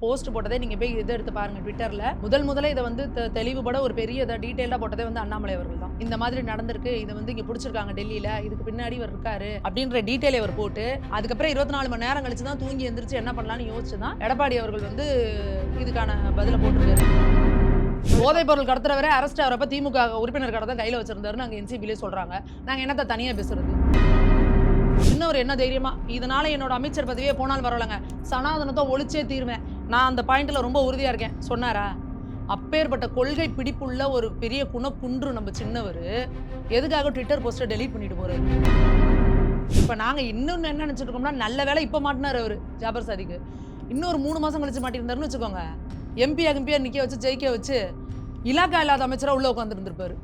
Post போட்டதே நீங்க போய் இதை எடுத்து பாருங்க ட்விட்டர்ல. முதல் முதல்ல இதை வந்து தெ- தெளிவுபட ஒரு பெரிய இதை டீட்டெயிலாக போட்டதே வந்து அண்ணாமலை அவர்கள் தான். இந்த மாதிரி நடந்திருக்கு இதை வந்து இங்க பிடிச்சிருக்காங்க டெல்லியில இதுக்கு பின்னாடி இவர் இருக்காரு அப்படின்ற டீட்டெயில் அவர் போட்டு அதுக்கப்புறம் இருபத்தி நாலு மணி நேரம் கழிச்சு தான் தூங்கி எந்திரிச்சு என்ன பண்ணலாம்னு யோசிச்சு தான் எடப்பாடி அவர்கள் வந்து இதுக்கான பதில போட்டிருக்காரு. போதைப் பொருள் கடத்துறவரை அரெஸ்ட் ஆகிறப்ப திமுக உறுப்பினர் கடை தான் கையில் வச்சிருந்தாருன்னு நாங்கள் என்சிபிலே சொல்றாங்க. நாங்கள் என்னத்த தனியாக பேசுறது? இன்னொரு என்ன தைரியமா இதனால என்னோட அமைச்சர் பதவியே போனால் வரலங்க சனாதனத்தை ஒழிச்சே தீருவேன். நான் அந்த பாயிண்ட்டில் ரொம்ப உறுதியாக இருக்கேன். சொன்னாரா? அப்பேற்பட்ட கொள்கை பிடிப்புள்ள ஒரு பெரிய குணக்குன்று நம்ம சின்னவர் எதுக்காக ட்விட்டர் போஸ்ட்டை டெலீட் பண்ணிட்டு போறாரு? இப்போ நாங்கள் இன்னொன்று என்ன நினச்சிட்டு இருக்கோம்னா நல்ல வேலை இப்போ மாட்டினார் அவர் ஜாபர் சாதிக்கு. இன்னொரு மூணு மாதம் கழிச்சு மாட்டியிருந்தாருன்னு வச்சுக்கோங்க. எம்பி எம்பிஆர் நிற்க வச்சு ஜெயிக்க வச்சு இலாக்கா இல்லாத அமைச்சராக உள்ளே உட்காந்துருந்துருப்பாரு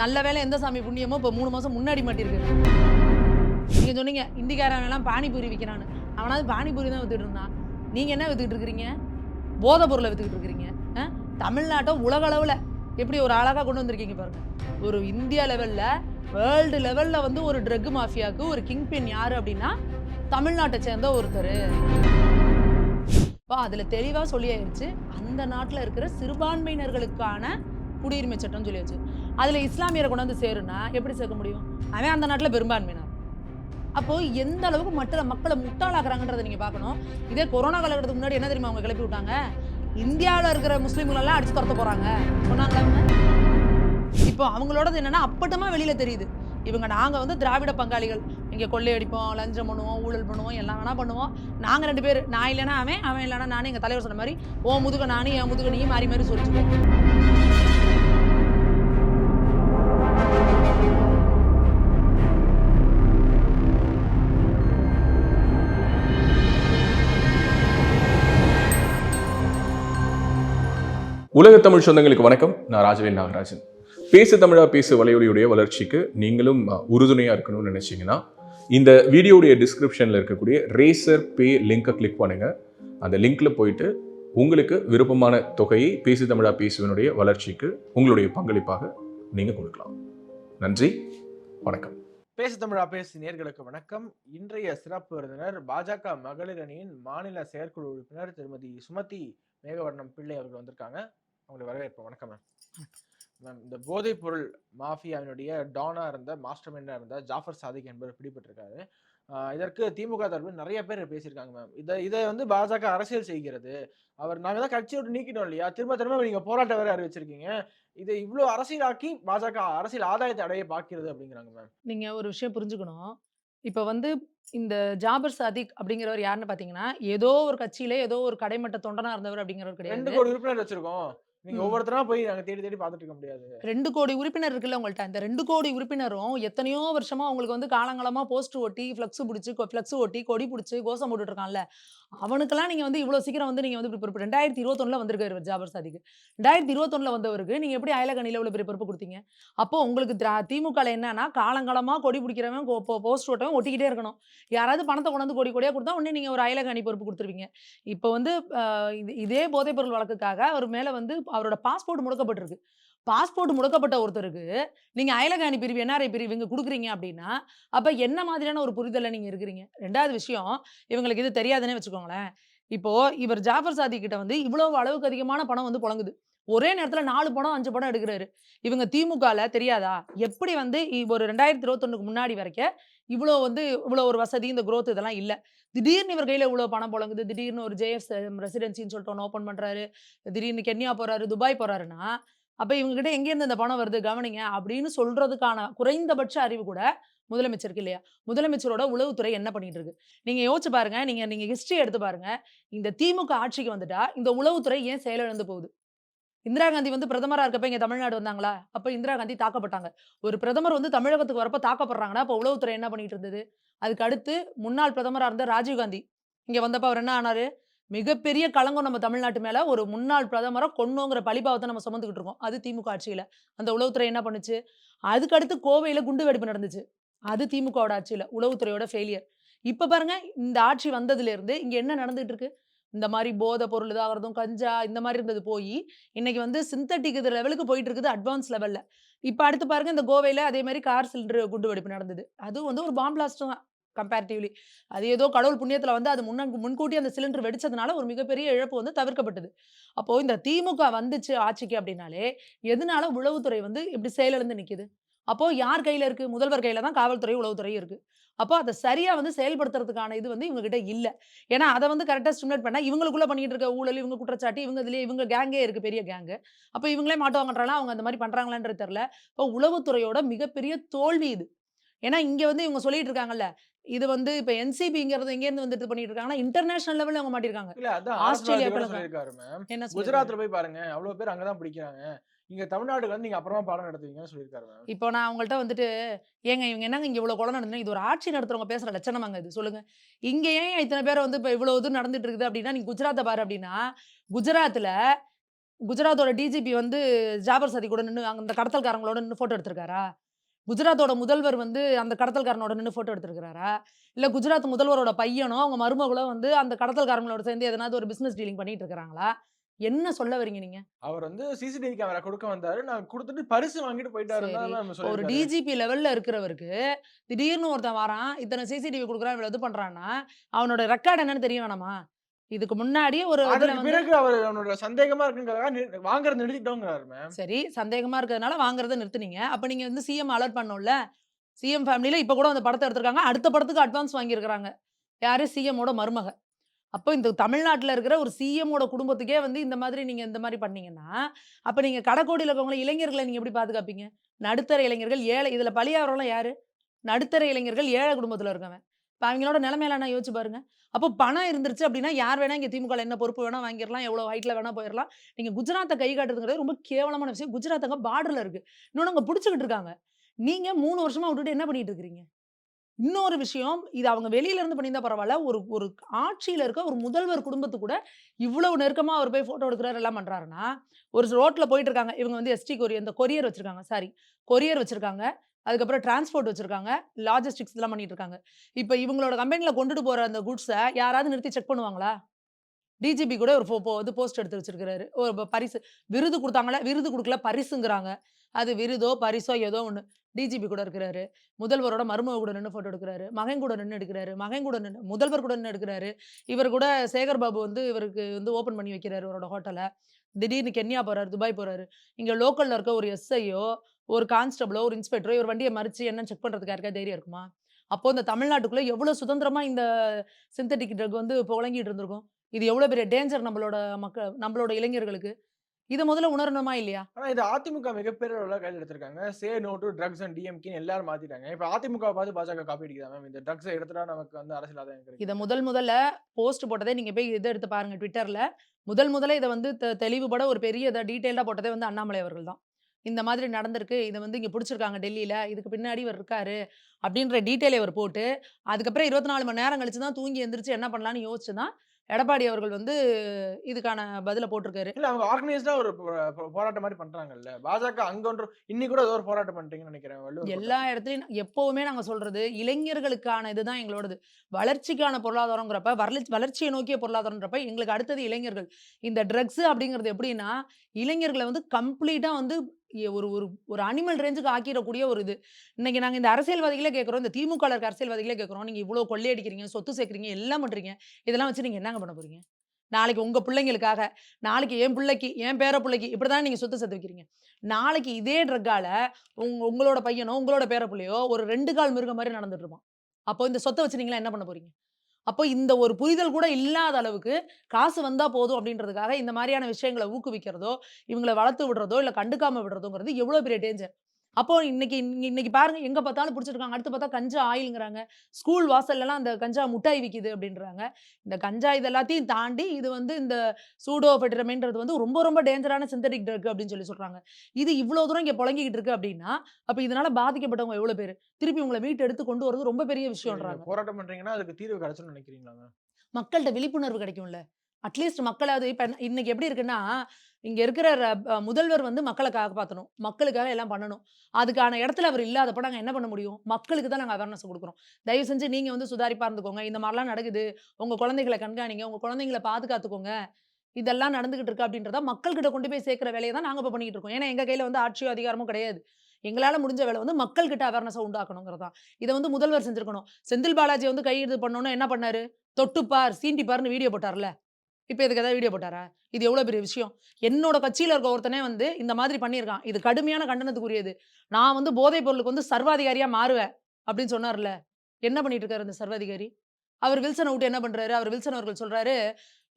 நல்ல வேலை எந்த சாமி புண்ணியமோ இப்போ மூணு மாதம் முன்னாடி மாட்டியிருக்கு நீங்கள் சொன்னீங்க இந்திக்காரன் எல்லாம் பானிபூரி விற்கிறான்னு அவனாவது பானிபூரி தான் வித்துட்டு இருந்தான். நீங்கள் என்ன விற்றுக்கிட்டு இருக்கிறீங்க? போதை பொருளை விற்றுக்கிட்டு இருக்கிறீங்க. தமிழ்நாட்டை உலக அளவில் எப்படி ஒரு அழகாக கொண்டு வந்திருக்கீங்க பாருங்கள் ஒரு இந்தியா லெவலில் வேர்ல்டு லெவலில் வந்து ஒரு ட்ரக் மாஃபியாவுக்கு ஒரு கிங் பின் யார் அப்படின்னா தமிழ்நாட்டை சேர்ந்த ஒருத்தர். இப்போ அதில் தெளிவாக சொல்லியாயிருச்சு. அந்த நாட்டில் இருக்கிற சிறுபான்மையினர்களுக்கான குடியுரிமை சட்டம் சொல்லியாச்சு. அதில் இஸ்லாமியரை கொண்டு வந்து சேருன்னா எப்படி சேர்க்க முடியும்? அவன் அந்த நாட்டில் பெரும்பான்மையினர் அப்போ எந்த அளவுக்கு மற்ற மக்களை முட்டாளாக்குறாங்கன்றதை நீங்க பார்க்கணும். இதே கொரோனா காலகட்டத்துக்கு முன்னாடி என்ன தெரியுமா அவங்க கிளப்பி விட்டாங்க? இந்தியாவில் இருக்கிற முஸ்லீம்கள் எல்லாம் அடிச்சு துரத்த போறாங்க. சொன்னாங்களா இப்போ அவங்களோடது என்னன்னா அப்பட்டமா வெளியில தெரியுது. இவங்க நாங்க வந்து திராவிட பங்காளிகள். இங்க கொள்ளையடிப்போம் லஞ்சம் பண்ணுவோம் ஊழல் பண்ணுவோம் எல்லாம் வேணா பண்ணுவோம். நாங்க ரெண்டு பேர் நான் இல்லைனா அவன் அவன் இல்லைனா நானே. எங்க தலைவர் சொன்ன மாதிரி ஓ முதுக நானே என் முதுக நீ மாறி மாறி சொல்லிச்சுக்கோம் உலக தமிழ் சொந்தங்களுக்கு வணக்கம். நான் ராஜவேல் நாகராஜன். பேசு தமிழா பேசு வலையொலியுடைய வளர்ச்சிக்கு நீங்களும் உறுதுணையாக உறுதுணையா இருக்கணும்னு நினைச்சீங்கன்னா இந்த வீடியோடைய டிஸ்கிரிப்ஷன்ல இருக்கக்கூடிய ரேசர் பே லிங்கை கிளிக் பண்ணுங்க. அந்த லிங்க்ல போயிட்டு உங்களுக்கு விருப்பமான தொகையை பேசு தமிழா பேசுவனுடைய வளர்ச்சிக்கு உங்களுடைய பங்களிப்பாக நீங்க கொடுக்கலாம். நன்றி வணக்கம். பேசு தமிழா பேசு நேர்களுக்கு வணக்கம். இன்றைய சிறப்பு விருந்தினர் பாஜக மகளிர் அணியின் மாநில செயற்குழு உறுப்பினர் திருமதி சுமதி மேகவர்ணம் பிள்ளை அவர்கள் வந்திருக்காங்க. அவங்களை வரவேற்போம். வணக்கம் மேம் மேம் இந்த போதைப் பொருள் மாஃபியாவினுடைய டானா இருந்த மாஸ்டர் மைண்டா இருந்த ஜாஃபர் சாதிக் என்பவர் பிடிபட்டிருக்காரு. இதற்கு திமுக தரப்பில் நிறைய பேர் பேசியிருக்காங்க மேம் இதை இதை வந்து பாஜக அரசியல் செய்கிறது. அவர் நாங்க தான் கட்சியை விட்டு நீக்கிட்டோம் இல்லையா? திரும்ப திரும்ப நீங்க போராட்டம் வேற அறிவிச்சிருக்கீங்க. இதை இவ்வளவு அரசியலாக்கி பாஜக அரசியல் ஆதாயத்தை அடைய பார்க்கிறது அப்படிங்கிறாங்க மேம் நீங்க ஒரு விஷயம் புரிஞ்சுக்கணும். இப்போ வந்து இந்த ஜாபர் சாதிக் அப்படிங்கிறவர் யாருன்னு பார்த்தீங்கன்னா ஏதோ ஒரு கட்சியில ஏதோ ஒரு கடைமட்ட தொண்டனா இருந்தவர் அப்படிங்கிறவர் ரெண்டு கிடையாது கோடி உறுப்பினர் வச்சிருக்கோம். நீங்க. ஒவ்வொருத்தரா போய் நாங்க தேடி தேடி பார்த்துட்டு இருக்க முடியாது. ரெண்டு கோடி உறுப்பினர் இருக்குல்ல உங்கள்ட்ட? இந்த ரெண்டு கோடி உறுப்பினரும் எத்தனையோ வருஷமா அவங்களுக்கு வந்து காலங்காலமா போஸ்ட் ஒட்டி ஃப்ளக்ஸ் பிடிச்சி ஃப்ளக்ஸ் ஒட்டி கொடி பிடிச்சி கோஷம் போட்டுட்டு இருக்கான்ல. அவனுக்கெல்லாம் நீங்கள் வந்து இவ்வளோ சீக்கிரம் வந்து நீங்கள் வந்து இப்படி பொறுப்பு ரெண்டாயிரத்தி இருபத்தொன்னுல வந்திருக்காரு இவர் ஜாபர் சாதிக்கு. ரெண்டாயிரத்தி இருபத்தொன்னுல வந்தவருக்கு நீங்க எப்படி அயலகணியில் உள்ள பெரிய பொறுப்பு கொடுத்தீங்க? அப்போ உங்களுக்கு திரா- திமுகவில் என்னன்னா காலங்காலமா கொடி பிடிக்கிறவன் போஸ்ட் ஓட்டவன் ஒட்டிக்கிட்டே இருக்கணும். யாராவது பணத்தை கொண்டு வந்து கொடி கொடியாக கொடுத்தா உடனே நீங்கள் ஒரு அயலகணி பொறுப்பு கொடுத்துருவீங்க. இப்போ வந்து இது- இதே போதைப்பொருள் வழக்குக்காக அவர் மேலே வந்து அவரோட பாஸ்போர்ட் முடக்கப்பட்டிருக்கு. பாஸ்போர்ட் முடக்கப்பட்ட ஒருத்தருக்கு நீங்கள் அயலகாணி பிரிவு என்ஆர்ஐ பிரிவு இங்கே கொடுக்குறீங்க அப்படின்னா அப்போ என்ன மாதிரியான ஒரு புரிதலில் நீங்கள் இருக்கிறீங்க? ரெண்டாவது விஷயம் இவங்களுக்கு இது தெரியாதுன்னே வச்சுக்கோங்களேன். இப்போது இவர் ஜாஃபர் சாதி கிட்ட வந்து இவ்வளவு அளவுக்கு அதிகமான பணம் வந்து புழங்குது. ஒரே நேரத்தில் நாலு படம் அஞ்சு படம் எடுக்கிறாரு. இவங்க திமுகவில் தெரியாதா? எப்படி வந்து ஒரு ரெண்டாயிரத்தி இருபத்தொன்னுக்கு முன்னாடி வரைக்கும் இவ்வளோ வந்து இவ்வளோ ஒரு வசதி இந்த குரோத் இதெல்லாம் இல்லை. திடீர்னு இவர் கையில் இவ்வளோ பணம் புழங்குது. திடீர்னு ஒரு ஜேஎஃப் ரெசிடென்சின்னு சொல்லிட்டு ஒன்று ஓப்பன் பண்ணுறாரு திடீர்னு கென்யா போறாரு துபாய் போறாருன்னா அப்போ இவங்ககிட்ட எங்கேருந்து இந்த பணம் வருது? கவனிங்க. அப்படின்னு சொல்றதுக்கான குறைந்தபட்ச அறிவு கூட முதலமைச்சருக்கு இல்லையா? முதலமைச்சரோட உளவுத்துறை என்ன பண்ணிட்டு இருக்கு நீங்க யோசிச்சு பாருங்க. நீங்க நீங்க ஹிஸ்டரி எடுத்து பாருங்க. இந்த திமுக ஆட்சிக்கு வந்துட்டா இந்த உளவுத்துறை ஏன் செயலிழந்து போகுது? இந்திரா காந்தி வந்து பிரதமராக இருக்கப்ப இங்கே தமிழ்நாடு வந்தாங்களா? அப்போ இந்திரா காந்தி தாக்கப்பட்டாங்க. ஒரு பிரதமர் வந்து தமிழகத்துக்கு வரப்போ தாக்கப்படுறாங்கன்னா அப்போ உளவுத்துறை என்ன பண்ணிட்டு இருந்தது? அதுக்கு அடுத்து முன்னாள் பிரதமராக இருந்த ராஜீவ் காந்தி. இங்க வந்தப்ப அவர் என்ன ஆனாரு? மிகப்பெரிய களங்கம் நம்ம தமிழ்நாட்டு மேல ஒரு முன்னாள் பிரதமரை கொன்னோங்கிற பழிபாவத்தை நம்ம சுமந்துக்கிட்டு இருக்கோம். அது திமுக ஆட்சியில. அந்த உளவுத்துறை என்ன பண்ணுச்சு? அதுக்கடுத்து கோவையில் கோவையில குண்டு வெடிப்பு நடந்துச்சு. அது திமுகவோட ஆட்சியில உளவுத்துறையோட ஃபெயிலியர் இப்ப பாருங்க இந்த ஆட்சி வந்ததுல இருந்து இங்க என்ன நடந்துகிட்டு இருக்கு? இந்த மாதிரி போதை பொருள் இதாகிறதும் கஞ்சா இந்த மாதிரி இருந்தது போய் இன்னைக்கு வந்து சிந்தட்டிக் இது லெவலுக்கு போயிட்டு இருக்குது அட்வான்ஸ் லெவலில் இப்போ அடுத்து பாருங்க இந்த கோவையில் அதே மாதிரி கார் சிலிண்டர் குண்டு வெடிப்பு நடந்தது. அது வந்து ஒரு பாம்பிளாஸ்ட் தான் கம்பேரிட்டிவ்லி அது ஏதோ கடவுள் புண்ணியத்தில் வந்து அது முன்ன முன்கூட்டி அந்த சிலிண்டர் வெடிச்சதுனால ஒரு மிகப்பெரிய இழப்பு வந்து தவிர்க்கப்பட்டது. அப்போ இந்த திமுக வந்துச்சு ஆட்சிக்கு அப்படின்னாலே எதனால உளவுத்துறை வந்து இப்படி செயலிழந்து நிக்குது? அப்போ யார் கையில இருக்கு? முதல்வர் கையில தான் காவல்துறை உளவுத்துறை இருக்கு. அப்போ அதை சரியா வந்து செயல்படுத்துறதுக்கான இது வந்து இவங்க கிட்ட இல்ல. ஏன்னா அதை வந்து கரெக்டாக ஸ்டிமுலேட் பண்ணால் இவங்களுக்குள்ள பண்ணிட்டு இருக்க ஊழல் இவங்க குற்றச்சாட்டு இவங்க இதுலயே இவங்க கேங்கே இருக்கு பெரிய கேங்கு அப்போ இவங்களே மாட்டுவாங்கன்றாலும் அவங்க அந்த மாதிரி பண்ணுறாங்களான்றது தெரில இப்போ உளவுத்துறையோட மிகப்பெரிய தோல்வி இது. ஏன்னா இங்க வந்து இவங்க சொல்லிட்டு இருக்காங்கல்ல இது வந்து இப்ப என்சிபிங்கிறது எங்க இருந்து வந்துட்டு பண்ணிட்டு இருக்காங்கன்னா இன்டர்நேஷனல் லெவல்ல அவங்க மாட்டிருக்காங்க. இல்ல அதான் ஆஸ்திரேலியா என்ன? குஜராத்ல போய் பாருங்க அவ்வளவு பேர் அங்கதான் பிடிக்கிறாங்க. இங்க தமிழ்நாட்டுக்கு வந்து நீங்க அப்புறமா பாடம் நடத்துவீங்கன்னு சொல்லியிருக்காரு இப்போ நான் அவங்கள்ட்ட வந்துட்டு ஏங்க இவங்க என்னங்க இங்க இவ்வளவு கொலை நடந்தது இது ஒரு ஆட்சி நடத்துறவங்க பேசுற லட்சணமாங்க இது சொல்லுங்க. இங்க ஏன் இத்தனை பேர் வந்து இப்ப இவ்வளவு இது நடந்துட்டு இருக்குது அப்படின்னா நீங்க குஜராத்தை பாரு அப்படின்னா குஜராத்ல குஜராத்தோட டிஜிபி வந்து ஜாபர் சதி கூட நின்று அந்த கடத்தல்காரங்களோட நின்று போட்டோ எடுத்திருக்காரா? குஜராத்தோட முதல்வர் வந்து அந்த கடத்தல்காரனோட நின்று போட்டோ எடுத்திருக்காரா இல்ல குஜராத் முதல்வரோட பையனோ அவங்க மருமகளோ வந்து அந்த கடத்தல்காரங்களோட சேர்ந்து எதனாவது ஒரு பிசினஸ் டீலிங் பண்ணிட்டு இருக்காங்களா என்ன சொல்ல வரீங்க நீங்க? அவர் வந்து சிசிடிவி கேமரா கொடுக்க வந்தாரு. நான் கொடுத்துட்டு பரிசு வாங்கிட்டு. மேம் ஒரு டிஜிபி லெவல்ல இருக்கிறவருக்கு திடீர்னு ஒருத்தன் வரான் இத்தனை சிசிடிவி கொடுக்குறான் இவ்வளவு இது பண்றான்னா அவனோட ரெக்கார்ட் என்னன்னு தெரிய வேணாமா? இதுக்கு முன்னாடியே ஒரு பிறகு அவர் அவனோட சந்தேகமா இருக்குங்கிறதுக்காக வாங்குறத நிறுத்திட்டோங்கிறாரு மேம் சரி சந்தேகமா இருக்கிறதுனால வாங்குறத நிறுத்துனீங்க. அப்ப நீங்க வந்து சிஎம் அலர்ட் பண்ணோம்ல? சிஎம் ஃபேமிலியில இப்ப கூட அந்த படத்தை எடுத்திருக்காங்க. அடுத்த படத்துக்கு அட்வான்ஸ் வாங்கியிருக்கிறாங்க. யாரு? சிஎம்மோட மருமக. அப்போ இந்த தமிழ்நாட்டுல இருக்கிற ஒரு சிஎம்மோட குடும்பத்துக்கே வந்து இந்த மாதிரி நீங்க இந்த மாதிரி பண்ணீங்கன்னா அப்ப நீங்க கடைக்கோடியில் இருக்கவங்கள இளைஞர்களை நீங்க எப்படி பாதுகாப்பீங்க? நடுத்தர இளைஞர்கள் ஏழை இதுல பலியாகிறவங்களாம் யாரு? நடுத்தர இளைஞர்கள் ஏழை குடும்பத்துல இருக்கவன். இப்போ அவங்களோட நிலைமையில நான் யோசிச்சு பாருங்க. அப்போ பணம் இருந்துருச்சு அப்படின்னா யார் வேணா இங்க திமுக என்ன பொறுப்பு வேணா வாங்கிடலாம் எவ்வளவு ஹைட்ல வேணா போயிடலாம். நீங்க குஜராத்தை கை காட்டுறதுங்கிறது ரொம்ப கேவலமான விஷயம். குஜராத்தங்க பார்டர்ல இருக்கு. இன்னொன்று அங்க பிடிச்சிக்கிட்டு இருக்காங்க. நீங்க மூணு வருஷமா விட்டுட்டு என்ன பண்ணிட்டு இருக்கிறீங்க? இன்னொரு விஷயம் இது அவங்க வெளியில இருந்து பண்ணியிருந்தா பரவாயில்ல. ஒரு ஒரு ஆட்சியில இருக்க ஒரு முதல்வர் குடும்பத்து கூட இவ்வளவு நெருக்கமா அவர் போய் போட்டோ எடுக்கிறாரு எல்லாம் பண்றாருன்னா ஒரு ரோட்ல போயிட்டு இருக்காங்க. இவங்க வந்து எஸ்டி கொரியர் இந்த கொரியர் வச்சிருக்காங்க. சாரி கொரியர் வச்சிருக்காங்க. அதுக்கப்புறம் டிரான்ஸ்போர்ட் வச்சிருக்காங்க. லாஜிஸ்டிக்ஸ் இதெல்லாம் பண்ணிட்டு இருக்காங்க இப்போ இவங்களோட கம்பெனியில் கொண்டுட்டு போற அந்த குட்ஸை யாராவது நிறுத்தி செக் பண்ணுவாங்களா? டிஜிபி கூட ஒரு போ- இது போஸ்ட் எடுத்து வச்சிருக்கிறாரு. ஒரு பரிசு விருது கொடுத்தாங்களா? விருது கொடுக்கல பரிசுங்கிறாங்க. அது விருதோ பரிசோ ஏதோ ஒன்று டிஜிபி கூட இருக்கிறாரு. முதல்வரோட மருமக கூட நின்று ஃபோட்டோ எடுக்கிறாரு. மகன் கூட நின்று எடுக்கிறாரு. மகன் கூட நின்று முதல்வர் கூட நின்று எடுக்கிறாரு. இவர் கூட சேகர் பாபு வந்து இவருக்கு வந்து ஓப்பன் பண்ணி வைக்கிறாரு அவரோட ஹோட்டலை திடீர்னு கென்யா போறாரு துபாய் போறாரு. இங்கே லோக்கலில் இருக்க ஒரு எஸ்ஐயோ ஒரு கான்ஸ்டபிளோ ஒரு இன்ஸ்பெக்டரோ இவர் வண்டியை மறிச்சு என்ன செக் பண்றதுக்கு யாருக்கா தைரியம் இருக்குமா? அப்போ இந்த தமிழ்நாட்டுக்குள்ள எவ்வளவு சுதந்திரமா இந்த சிந்தட்டிக் ட்ரக் வந்து புழங்கிட்டு இருந்திருக்கும்? இது எவ்வளவு பெரிய டேஞ்சர் நம்மளோட மக்கள் நம்மளோட இளைஞர்களுக்கு? இதை முதல்ல உணரணுமா இல்லையா? ஆனா இது அதிமுக மிகப்பெரிய அளவுல கையில் எடுத்திருக்காங்க. Say no to drugs and DMK எல்லாரும் மாத்திட்டாங்க. இப்ப அதிமுக பார்த்து பாஜக காப்பி அடிக்குதா மேம் இந்த ட்ரக்ஸ் எடுத்துட்டா நமக்கு வந்து அரசியல் ஆதாயம் இதை முதல் முதல்ல போஸ்ட் போட்டதே நீங்க போய் இதை எடுத்து பாருங்க ட்விட்டர்ல முதல் முதல்ல இதை வந்து தெளிவுபட ஒரு பெரிய இதை டீட்டெயில்டா போட்டதே வந்து அண்ணாமலை அவர்கள் தான். இந்த மாதிரி நடந்திருக்கு. இதை வந்து இங்க பிடிச்சிருக்காங்க டெல்லியில. இதுக்கு பின்னாடி இவர் இருக்காரு அப்படின்ற டீட்டெயில் இவர் போட்டு அதுக்கப்புறம் இருபத்தி நாலு மணி நேரம் கழிச்சு தான் தூங்கி எந்திரிச்சு என்ன பண்ணலாம்னு யோசிச்சு தான் எடப்பாடி அவர்கள் வந்து இதுக்கான பதில போட்டிருக்காரு. இல்ல அவங்க ஆர்கனைஸ்டா ஒரு போராட்டம் மாதிரி பண்றாங்கல்ல. பாஜக அங்க ஒன்று இன்னைக்கு கூட ஏதோ ஒரு போராட்டம் பண்றீங்கன்னு நினைக்கிறேன் எல்லா இடத்துலயும் எப்பவுமே நாங்க சொல்றது இளைஞர்களுக்கான இதுதான் எங்களோடது. வளர்ச்சிக்கான பொருளாதாரங்கிறப்ப வளர்ச்சி வளர்ச்சியை நோக்கிய பொருளாதாரன்றப்ப எங்களுக்கு அடுத்தது இளைஞர்கள். இந்த ட்ரக்ஸ் அப்படிங்கிறது எப்படின்னா இளைஞர்களை வந்து கம்ப்ளீட்டா வந்து ஒரு ஒரு ஒரு அனிமல் ரேஞ்சுக்கு ஆக்கிடக்கூடிய ஒரு இது. இன்னைக்கு நாங்கள் இந்த அரசியல்வாதிகளே கேட்குறோம் இந்த திமுக அரசியல்வாதிகளே கேட்குறோம் நீங்கள் இவ்வளோ கொள்ளையடிக்கிறீங்க சொத்து சேர்க்குறீங்க எல்லாம் பண்ணுறீங்க இதெல்லாம் வச்சு நீங்கள் என்னங்க பண்ண போகிறீங்க நாளைக்கு உங்கள் பிள்ளைங்களுக்காக நாளைக்கு என் பிள்ளைக்கு என் பேர பிள்ளைக்கு இப்படிதான் நீங்கள் சொத்து சேர்த்து வைக்கிறீங்க நாளைக்கு இதே ட்ரக்கால உங்க உங்களோட பையனோ உங்களோட பேர பிள்ளையோ ஒரு ரெண்டு கால் மிருகம் மாதிரி நடந்துட்டு இருப்பான். அப்போ இந்த சொத்தை வச்சு நீங்களாம் என்ன பண்ண போறீங்க? அப்போ இந்த ஒரு புரிதல் கூட இல்லாத அளவுக்கு காசு வந்தால் போதும் அப்படின்றதுக்காக இந்த மாதிரியான விஷயங்களை ஊக்குவிக்கிறதோ இவங்களை வளர்த்து விடுறதோ இல்லை கண்டுக்காம விடுறதோங்கிறது எவ்வளோ பெரிய டேஞ்சர் அப்போ இன்னைக்கு இன்னைக்கு- பாருங்க எங்க பார்த்தாலும் பிடிச்சிருக்காங்க. அடுத்து பார்த்தா கஞ்சா ஆயிலுங்கிறாங்க. ஸ்கூல் வாசல்லலாம் அந்த கஞ்சா முட்டாய் விக்குது அப்படின்றாங்க. இந்த கஞ்சா இது எல்லாத்தையும் தாண்டி இது வந்து இந்த சூடோபெட்ரமின்றது வந்து ரொம்ப ரொம்ப டேஞ்சரான சிந்தட்டிக் ட்ரக் அப்படின்னு சொல்லி சொல்றாங்க. இது இவ்வளவு தூரம் இங்க புழங்கிக்கிட்டு இருக்கு அப்படின்னா அப்ப இதனால பாதிக்கப்பட்டவங்க எவ்வளவு பேர்? திருப்பி உங்களை மீட்டு எடுத்து கொண்டு வரது ரொம்ப பெரிய விஷயம்ன்றாங்க. போராட்டம் பண்றீங்கன்னா அதுக்கு தீர்வு கிடைச்சுன்னு நினைக்கிறீங்களா மக்கள்கிட்ட விழிப்புணர்வு கிடைக்கும்ல. அட்லீஸ்ட் மக்களாவது இப்ப இன்னைக்கு எப்படி இருக்குன்னா இங்கே இருக்கிற முதல்வர் வந்து மக்களை காப்பாற்றணும் மக்களுக்காக எல்லாம் பண்ணணும். அதுக்கான இடத்துல அவர் இல்லாதப்போ நாங்கள் என்ன பண்ண முடியும்? மக்களுக்கு தான் நாங்கள் அவேர்னஸ் கொடுக்குறோம். தயவு செஞ்சு நீங்கள் வந்து சுதாரிப்பாக இருந்துக்கோங்க. இந்த மாதிரிலாம் நடக்குது. உங்கள் குழந்தைகளை கண்காணிங்க. உங்கள் குழந்தைங்களை பாதுகாத்துக்கோங்க. இதெல்லாம் நடந்துகிட்டு இருக்கு அப்படின்றத மக்கள்கிட்ட கொண்டு போய் சேர்க்கிற வேலையை தான் நாங்கள் இப்போ பண்ணிட்டு இருக்கோம். ஏன்னா எங்கள் கையில் வந்து ஆட்சியோ அதிகாரமும் கிடையாது. எங்களால் முடிஞ்ச வேலை வந்து மக்கள்கிட்ட அவேர்னஸை உண்டாக்கணுங்கிறது தான். இதை வந்து முதல்வர் செஞ்சிருக்கணும். செந்தில் பாலாஜி வந்து கையெழுத்து பண்ணோன்னு என்ன பண்ணாரு? தொட்டுப்பார் சீண்டிப்பார்னு வீடியோ போட்டார்ல. இப்போ இதுக்கு ஏதாவது வீடியோ போட்டாரா? இது எவ்வளோ பெரிய விஷயம்? என்னோட கட்சியில் இருக்க ஒருத்தனே வந்து இந்த மாதிரி பண்ணியிருக்கான். இது கடுமையான கண்டனத்துக்குரியது. நான் வந்து போதைப் பொருளுக்கு வந்து சர்வாதிகாரியா மாறுவேன் அப்படின்னு சொன்னார்ல. என்ன பண்ணிட்டு இருக்காரு அந்த சர்வாதிகாரி? அவர் வில்சனை விட்டு என்ன பண்றாரு? அவர் வில்சன் அவர்கள் சொல்றாரு